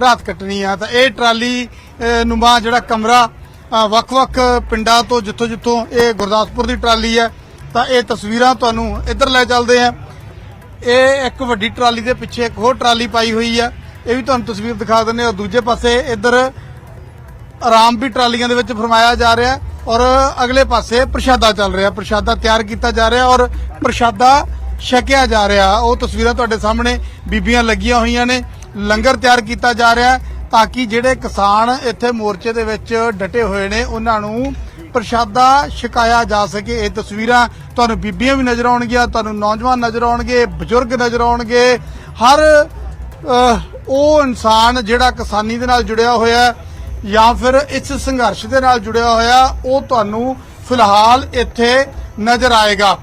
ਰਾਤ ਕੱਟਣੀ ਆ। ਤਾਂ ਇਹ ਟਰਾਲੀ ਅਹ, ਨੁਮਾ ਜਿਹੜਾ ਕਮਰਾ ਵੱਖ-ਵੱਖ ਪਿੰਡਾਂ ਤੋਂ ਜਿੱਥੋਂ ਜਿੱਥੋਂ ਇਹ ਗੁਰਦਾਸਪੁਰ ਦੀ ਟਰਾਲੀ ਹੈ। ਤਾਂ ਇਹ ਤਸਵੀਰਾਂ ਤੁਹਾਨੂੰ ਇੱਧਰ ਲੈ ਚੱਲਦੇ ਆ। ਇਹ ਇੱਕ ਵੱਡੀ ਟਰਾਲੀ ਦੇ ਪਿੱਛੇ ਇੱਕ ਹੋਰ ਟਰਾਲੀ ਪਾਈ ਹੋਈ ਹੈ ਇਹ ਵੀ ਤੁਹਾਨੂੰ ਤਸਵੀਰ ਦਿਖਾ ਦਿੰਦੇ ਹਾਂ ਔਰ ਦੂਜੇ ਪਾਸੇ ਇੱਧਰ ਆਰਾਮ ਵੀ ਟਰਾਲੀਆਂ ਦੇ ਵਿੱਚ ਫਰਮਾਇਆ ਜਾ ਰਿਹਾ ਔਰ ਅਗਲੇ ਪਾਸੇ ਪ੍ਰਸ਼ਾਦਾ ਚੱਲ ਰਿਹਾ। ਪ੍ਰਸ਼ਾਦਾ ਤਿਆਰ ਕੀਤਾ ਜਾ ਰਿਹਾ ਔਰ ਪ੍ਰਸ਼ਾਦਾ ਛਕਿਆ ਜਾ ਰਿਹਾ। ਉਹ ਤਸਵੀਰਾਂ ਤੁਹਾਡੇ ਸਾਹਮਣੇ ਬੀਬੀਆਂ ਲੱਗੀਆਂ ਹੋਈਆਂ ਨੇ। ਲੰਗਰ ਤਿਆਰ ਕੀਤਾ ਜਾ ਰਿਹਾ ਹੈ ਤਾਂ ਕਿ ਜਿਹੜੇ ਕਿਸਾਨ ਇੱਥੇ ਮੋਰਚੇ ਦੇ ਵਿੱਚ ਡਟੇ ਹੋਏ ਨੇ, ਉਹਨਾਂ ਨੂੰ ਪ੍ਰਸ਼ਾਦਾ ਛਕਾਇਆ ਜਾ ਸਕੇ। ਇਹ ਤਸਵੀਰਾਂ ਤੁਹਾਨੂੰ ਬੀਬੀਆਂ ਵੀ ਨਜ਼ਰ ਆਉਣਗੀਆਂ, ਤੁਹਾਨੂੰ ਨੌਜਵਾਨ ਨਜ਼ਰ ਆਉਣਗੇ, ਬਜ਼ੁਰਗ ਨਜ਼ਰ ਆਉਣਗੇ। ਹਰ ਉਹ ਇਨਸਾਨ ਜਿਹੜਾ ਕਿਸਾਨੀ ਦੇ ਨਾਲ ਜੁੜਿਆ ਹੋਇਆ ਜਾਂ ਫਿਰ ਇਸ ਸੰਘਰਸ਼ ਦੇ ਨਾਲ ਜੁੜਿਆ ਹੋਇਆ, ਉਹ ਤੁਹਾਨੂੰ ਫਿਲਹਾਲ ਇੱਥੇ ਨਜ਼ਰ ਆਏਗਾ।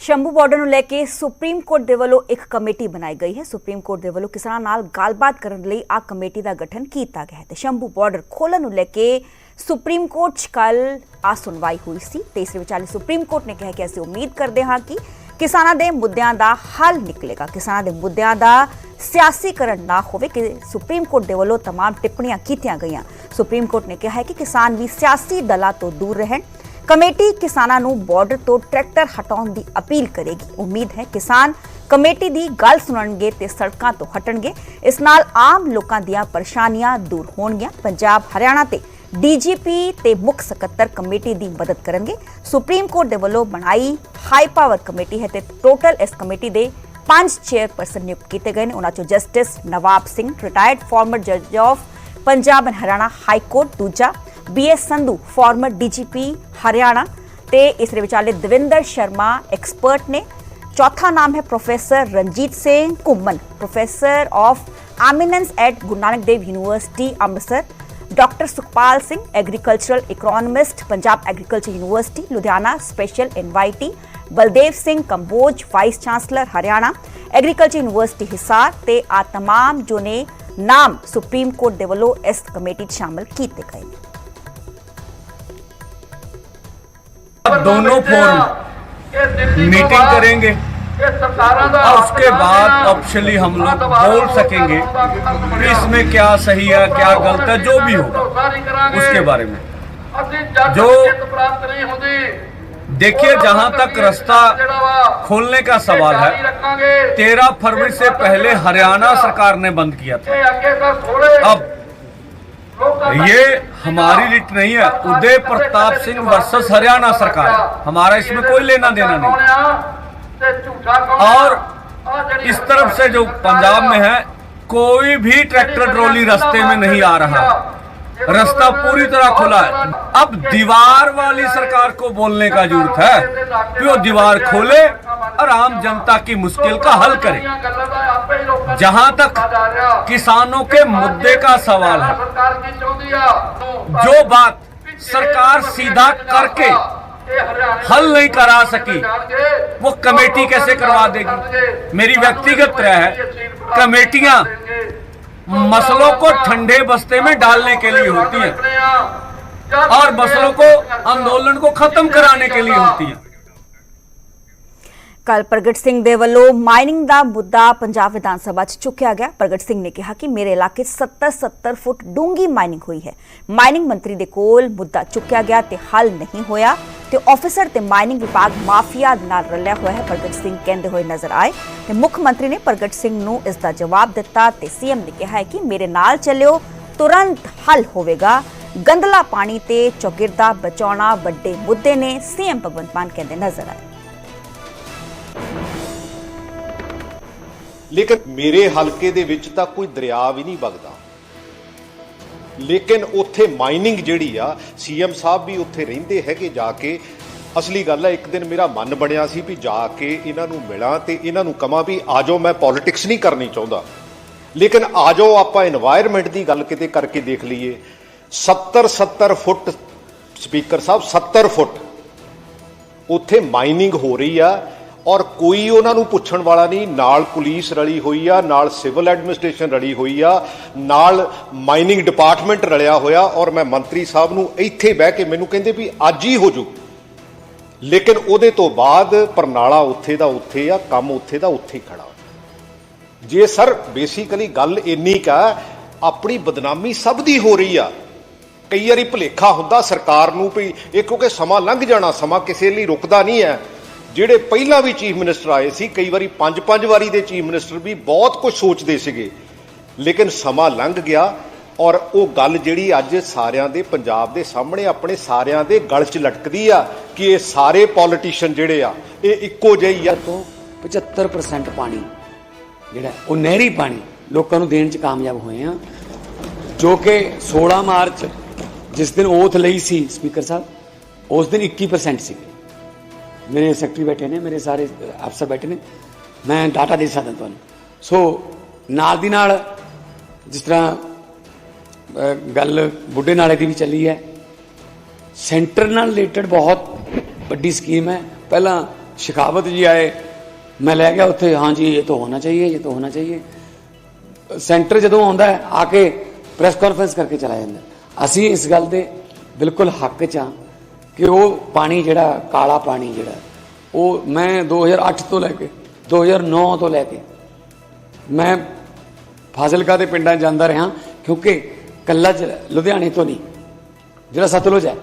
ਸ਼ੰਭੂ ਬਾਰਡਰ ਨੂੰ ਲੈ ਕੇ ਸੁਪਰੀਮ ਕੋਰਟ ਦੇ ਵੱਲੋਂ ਇੱਕ ਕਮੇਟੀ ਬਣਾਈ ਗਈ ਹੈ ਸੁਪਰੀਮ ਕੋਰਟ ਦੇ ਵੱਲੋਂ ਕਿਸਾਨਾਂ ਨਾਲ ਗੱਲਬਾਤ ਕਰਨ ਲਈ ਆ ਕਮੇਟੀ ਦਾ ਗਠਨ ਕੀਤਾ ਗਿਆ ਹੈ ਤੇ ਸ਼ੰਭੂ ਬਾਰਡਰ ਖੋਲ੍ਹਣ ਨੂੰ ਲੈ ਕੇ ਸੁਪਰੀਮ ਕੋਰਟ 'ਚ ਕੱਲ ਆ ਸੁਣਵਾਈ ਹੋਈ ਸੀ ਤੇ ਇਸ ਵਿਚਾਲੇ ਸੁਪਰੀਮ ਕੋਰਟ ਨੇ ਕਿਹਾ ਕਿ ਅਸੀਂ ਉਮੀਦ ਕਰਦੇ ਹਾਂ ਕਿ ਕਿਸਾਨਾਂ ਦੇ ਮੁੱਦਿਆਂ ਦਾ ਹੱਲ ਨਿਕਲੇਗਾ ਕਿਸਾਨਾਂ ਦੇ ਮੁੱਦਿਆਂ ਦਾ ਸਿਆਸੀਕਰਨ ਨਾ ਹੋਵੇ ਕਿ ਸੁਪਰੀਮ ਕੋਰਟ ਦੇ ਵੱਲੋਂ तमाम ਟਿੱਪਣੀਆਂ ਕੀਤੀਆਂ ਗਈਆਂ ਸੁਪਰੀਮ ਕੋਰਟ ਨੇ ਕਿਹਾ ਹੈ ਕਿ ਕਿਸਾਨ ਵੀ ਸਿਆਸੀ ਦਲਾਂ ਤੋਂ ਦੂਰ ਰਹਿਣ ਕਮੇਟੀ ਕਿਸਾਨਾਂ ਨੂੰ ਬਾਰਡਰ ਤੋਂ ਟਰੈਕਟਰ ਹਟਾਉਣ ਦੀ ਅਪੀਲ ਕਰੇਗੀ। ਉਮੀਦ ਹੈ ਕਿਸਾਨ ਕਮੇਟੀ ਦੀ ਗੱਲ ਸੁਣਨਗੇ ਤੇ ਸੜਕਾਂ ਤੋਂ ਹਟਣਗੇ। ਇਸ ਨਾਲ ਆਮ ਲੋਕਾਂ ਦੀਆਂ ਪਰੇਸ਼ਾਨੀਆਂ ਦੂਰ ਹੋਣਗੀਆਂ। ਪੰਜਾਬ, ਹਰਿਆਣਾ ਤੇ ਡੀਜੀਪੀ ਤੇ ਮੁੱਖ ਸਕੱਤਰ ਕਮੇਟੀ ਦੀ ਮਦਦ ਕਰਨਗੇ। ਸੁਪਰੀਮ ਕੋਰਟ ਦੇ ਵੱਲੋਂ ਬਣਾਈ ਹਾਈ ਪਾਵਰ ਕਮੇਟੀ ਹੈ ਤੇ ਟੋਟਲ ਇਸ ਕਮੇਟੀ ਦੇ ਪੰਜ ਚੇਅਰਪਰਸਨ ਨਿਯੁਕਤ ਕੀਤੇ ਗਏ ਨੇ। ਉਹਨਾਂ ਚੋਂ justice Nawab Singh retired former ਜੱਜ of Punjab and Haryana high court ਦੂਜਾ BS Sandhu former DGP Haryana ਤੇ ਇਸ ਦੇ ਵਿਚਾਲੇ ਦਵਿੰਦਰ ਸ਼ਰਮਾ ਐਕਸਪਰਟ ਨੇ ਚੌਥਾ ਨਾਮ ਹੈ professor Ranjit Singh Ghuman professor of eminence at Guru Nanak Dev university Amritsar doctor Sukhpal Singh agricultural economist Punjab agriculture university Ludhiana special invitee Baldev Singh Kamboj vice chancellor Haryana agriculture university Hisar ਤੇ ਆ तमाम ਜੋ ਨੇ ਨਾਮ supreme court ਦੇ ਵੱਲੋਂ ਇਸ committee 'ਚ ਸ਼ਾਮਲ ਕੀਤੇ ਗਏ ਨੇ दोनों फोरम मीटिंग करेंगे। और उसके बाद ऑप्शनली हम लोग बोल सकेंगे कि इसमें क्या सही है क्या गलत है जो भी होगा। उसके बारे में। जो देखिए जहाँ तक रास्ता खोलने का सवाल है तेरह फरवरी से पहले हरियाणा सरकार ने बंद किया था। अब ये हमारी लिट नहीं है उदय प्रताप सिंह वर्सेस हरियाणा सरकार हमारा इसमें कोई लेना देना नहीं और इस तरफ से जो पंजाब में है कोई भी ट्रैक्टर ट्रॉली रास्ते में नहीं आ रहा रास्ता पूरी तरह खुला है। अब दीवार वाली सरकार को बोलने का ज़रूरत है कि वो दीवार खोले और आम जनता की मुश्किल का हल करे। जहाँ तक किसानों के मुद्दे का सवाल है, जो बात सरकार सीधा करके हल नहीं करा सकी, वो कमेटी कैसे करवा देगी? मेरी व्यक्तिगत राय है, कमेटियाँ मसलों को ठंडे बस्ते में डालने के लिए होती हैं और मसलों को आंदोलन को खत्म कराने के लिए होती हैं ਕੱਲ ਪ੍ਰਗਟ ਸਿੰਘ ਦੇ ਵੱਲੋਂ ਮਾਈਨਿੰਗ ਦਾ ਮੁੱਦਾ ਪੰਜਾਬ ਵਿਧਾਨ ਸਭਾ 'ਚ ਚੁੱਕਿਆ ਗਿਆ। ਪ੍ਰਗਟ ਸਿੰਘ ਨੇ ਕਿਹਾ ਕਿ ਮੇਰੇ ਇਲਾਕੇ 'ਚ 70-70 ਫੁੱਟ ਡੂੰਗੀ ਮਾਈਨਿੰਗ ਹੋਈ ਹੈ। ਮਾਈਨਿੰਗ ਮੰਤਰੀ ਦੇ ਕੋਲ ਮੁੱਦਾ ਚੁੱਕਿਆ ਗਿਆ ਤੇ ਹੱਲ ਨਹੀਂ ਹੋਇਆ ਤੇ ਆਫੀਸਰ ਤੇ ਮਾਈਨਿੰਗ ਵਿਭਾਗ ਮਾਫੀਆ ਨਾਲ ਰਲਿਆ ਹੋਇਆ ਹੈ। ਪ੍ਰਗਟ ਸਿੰਘ ਕਹਿੰਦੇ ਹੋਏ ਨਜ਼ਰ ਆਏ ਤੇ ਮੁੱਖ ਮੰਤਰੀ ਨੇ ਪ੍ਰਗਟ ਸਿੰਘ ਨੂੰ ਇਸ ਦਾ ਜਵਾਬ ਦਿੱਤਾ ਤੇ ਸੀਐਮ ਨੇ ਕਿਹਾ ਹੈ ਕਿ ਮੇਰੇ ਨਾਲ ਚੱਲਿਓ, ਤੁਰੰਤ ਹੱਲ ਹੋਵੇਗਾ। ਗੰਦਲਾ ਪਾਣੀ ਤੇ ਚੌਗਿਰਦਾ ਬਚਾਉਣਾ ਵੱਡੇ ਮੁੱਦੇ ਨੇ, ਸੀਐਮ ਭਗਵੰਤ ਮਾਨ ਕਹਿੰਦੇ ਨਜ਼ਰ ਆਏ। ਲੇਕਿਨ ਮੇਰੇ ਹਲਕੇ ਦੇ ਵਿੱਚ ਤਾਂ ਕੋਈ ਦਰਿਆ ਵੀ ਨਹੀਂ ਵਗਦਾ। ਲੇਕਿਨ ਉੱਥੇ ਮਾਈਨਿੰਗ ਜਿਹੜੀ ਆ ਸੀਐਮ ਸਾਹਿਬ ਵੀ ਉੱਥੇ ਰਹਿੰਦੇ ਹੈਗੇ ਜਾ ਕੇ। ਅਸਲੀ ਗੱਲ ਹੈ ਇੱਕ ਦਿਨ ਮੇਰਾ ਮਨ ਬਣਿਆ ਸੀ ਵੀ ਜਾ ਕੇ ਇਹਨਾਂ ਨੂੰ ਮਿਲਾਂ ਤੇ ਇਹਨਾਂ ਨੂੰ ਕਹਾਂ ਵੀ ਆਜੋ ਮੈਂ ਪੋਲਿਟਿਕਸ ਨਹੀਂ ਕਰਨੀ ਚਾਹੁੰਦਾ। ਲੇਕਿਨ ਆਜੋ ਆਪਾਂ এনवायरमेंट ਦੀ ਗੱਲ ਕਿਤੇ ਕਰਕੇ ਦੇਖ ਲਈਏ। 70 70 ਫੁੱਟ ਸਪੀਕਰ ਸਾਹਿਬ 70 ਫੁੱਟ। ਉੱਥੇ ਮਾਈਨਿੰਗ ਹੋ ਰਹੀ ਆ ਔਰ ਕੋਈ ਉਹਨਾਂ ਨੂੰ ਪੁੱਛਣ ਵਾਲਾ ਨਹੀਂ, ਨਾਲ ਪੁਲਿਸ ਰਲੀ ਹੋਈ ਆ, ਨਾਲ ਸਿਵਲ ਐਡਮਿਨਿਸਟ੍ਰੇਸ਼ਨ ਰਲੀ ਹੋਈ ਆ, ਨਾਲ ਮਾਈਨਿੰਗ ਡਿਪਾਰਟਮੈਂਟ ਰਲਿਆ ਹੋਇਆ ਔਰ ਮੈਂ ਮੰਤਰੀ ਸਾਹਿਬ ਨੂੰ ਇੱਥੇ ਬਹਿ ਕੇ ਮੈਨੂੰ ਕਹਿੰਦੇ ਵੀ ਅੱਜ ਹੀ ਹੋ ਜੂ। ਲੇਕਿਨ ਉਹਦੇ ਤੋਂ ਬਾਅਦ ਪਰਨਾਲਾ ਉੱਥੇ ਦਾ ਉੱਥੇ ਆ, ਕੰਮ ਉੱਥੇ ਦਾ ਉੱਥੇ ਹੀ ਖੜਾ। ਜੇ ਸਰ ਬੇਸਿਕਲੀ ਗੱਲ ਇੰਨੀ ਕਾ ਆਪਣੀ ਬਦਨਾਮੀ ਸਭ ਦੀ ਹੋ ਰਹੀ ਆ। ਕਈ ਵਾਰੀ ਭੁਲੇਖਾ ਹੁੰਦਾ ਸਰਕਾਰ ਨੂੰ ਵੀ, ਇਹ ਕਿਉਂਕਿ ਸਮਾਂ ਲੰਘ ਜਾਣਾ, ਸਮਾਂ ਕਿਸੇ ਲਈ ਰੁਕਦਾ ਨਹੀਂ ਹੈ। ਜਿਹੜੇ ਪਹਿਲਾਂ ਵੀ ਚੀਫ ਮਿਨਿਸਟਰ ਆਏ ਸੀ, ਕਈ ਵਾਰੀ ਪੰਜ ਪੰਜ ਵਾਰੀ ਦੇ ਚੀਫ ਮਿਨਿਸਟਰ ਵੀ ਬਹੁਤ ਕੁਝ ਸੋਚਦੇ ਸੀਗੇ। ਲੇਕਿਨ ਸਮਾਂ ਲੰਘ ਗਿਆ ਔਰ ਉਹ ਗੱਲ ਜਿਹੜੀ ਅੱਜ ਸਾਰਿਆਂ ਦੇ ਪੰਜਾਬ ਦੇ ਸਾਹਮਣੇ ਆਪਣੇ ਸਾਰਿਆਂ ਦੇ ਗਲ 'ਚ ਲਟਕਦੀ ਆ ਕਿ ਇਹ ਸਾਰੇ ਪੋਲੀਟੀਸ਼ੀਅਨ ਜਿਹੜੇ ਆ, ਇਹ ਇੱਕੋ ਜਿਹੇ ਹੀ ਆ। ਤੋਂ 75% ਪਾਣੀ, ਜਿਹੜਾ ਉਹ ਨਹਿਰੀ ਪਾਣੀ ਲੋਕਾਂ ਨੂੰ ਦੇਣ 'ਚ ਕਾਮਯਾਬ ਹੋਏ ਆ, ਜੋ ਕਿ 16 ਮਾਰਚ ਜਿਸ ਦਿਨ ਓਥ ਲਈ ਸੀ, ਸਪੀਕਰ ਸਾਹਿਬ, ਉਸ ਦਿਨ 21% ਸੀ ਮੇਰੇ ਸੈਕਟਰੀ ਬੈਠੇ ਨੇ, ਮੇਰੇ ਸਾਰੇ ਅਫਸਰ ਬੈਠੇ ਨੇ। ਮੈਂ ਡਾਟਾ ਦੇ ਸਕਦਾ ਤੁਹਾਨੂੰ। ਸੋ ਨਾਲ ਦੀ ਨਾਲ ਜਿਸ ਤਰ੍ਹਾਂ ਗੱਲ ਬੁੱਢੇ ਨਾਲੇ ਦੀ ਵੀ ਚੱਲੀ ਹੈ। ਸੈਂਟਰ ਨਾਲ ਰਿਲੇਟਡ ਬਹੁਤ ਵੱਡੀ ਸਕੀਮ ਹੈ। ਪਹਿਲਾਂ ਸ਼ਿਕਾਵਤ ਜੀ ਆਏ, ਮੈਂ ਲੈ ਗਿਆ ਉੱਥੇ, ਹਾਂ ਜੀ, ਇਹ ਤਾਂ ਹੋਣਾ ਚਾਹੀਏ, ਇਹ ਤਾਂ ਹੋਣਾ ਚਾਹੀਏ। ਸੈਂਟਰ ਜਦੋਂ ਆਉਂਦਾ ਹੈ, ਆ ਕੇ ਪ੍ਰੈਸ ਕਾਨਫਰੰਸ ਕਰਕੇ ਚਲਾ ਜਾਂਦਾ ਅਸੀਂ ਇਸ ਗੱਲ ਦੇ ਬਿਲਕੁਲ ਹੱਕ 'ਚ ਹਾਂ। ਕਿ ਉਹ ਪਾਣੀ ਜਿਹੜਾ, ਕਾਲਾ ਪਾਣੀ ਜਿਹੜਾ, ਉਹ ਮੈਂ 2008 ਤੋਂ ਲੈ ਕੇ 2009 ਤੋਂ ਲੈ ਕੇ ਮੈਂ ਫਾਜ਼ਿਲਕਾ ਦੇ ਪਿੰਡਾਂ 'ਚ ਜਾਂਦਾ ਰਿਹਾ, ਕਿਉਂਕਿ ਕੱਲਾ ਜ- ਲੁਧਿਆਣੇ ਤੋਂ ਨਹੀਂ, ਜਿਹੜਾ ਸਤਲੁਜ ਹੈ,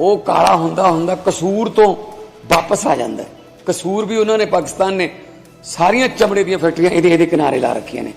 ਉਹ ਕਾਲਾ ਹੁੰਦਾ ਹੁੰਦਾ ਕਸੂਰ ਤੋਂ ਵਾਪਸ ਆ ਜਾਂਦਾ ਕਸੂਰ ਵੀ ਉਹਨਾਂ ਨੇ, ਪਾਕਿਸਤਾਨ ਨੇ ਸਾਰੀਆਂ ਚਮੜੇ ਦੀਆਂ ਫੈਕਟਰੀਆਂ ਇਹਦੇ ਇਹਦੇ ਕਿਨਾਰੇ ਲਾ ਰੱਖੀਆਂ ਨੇ।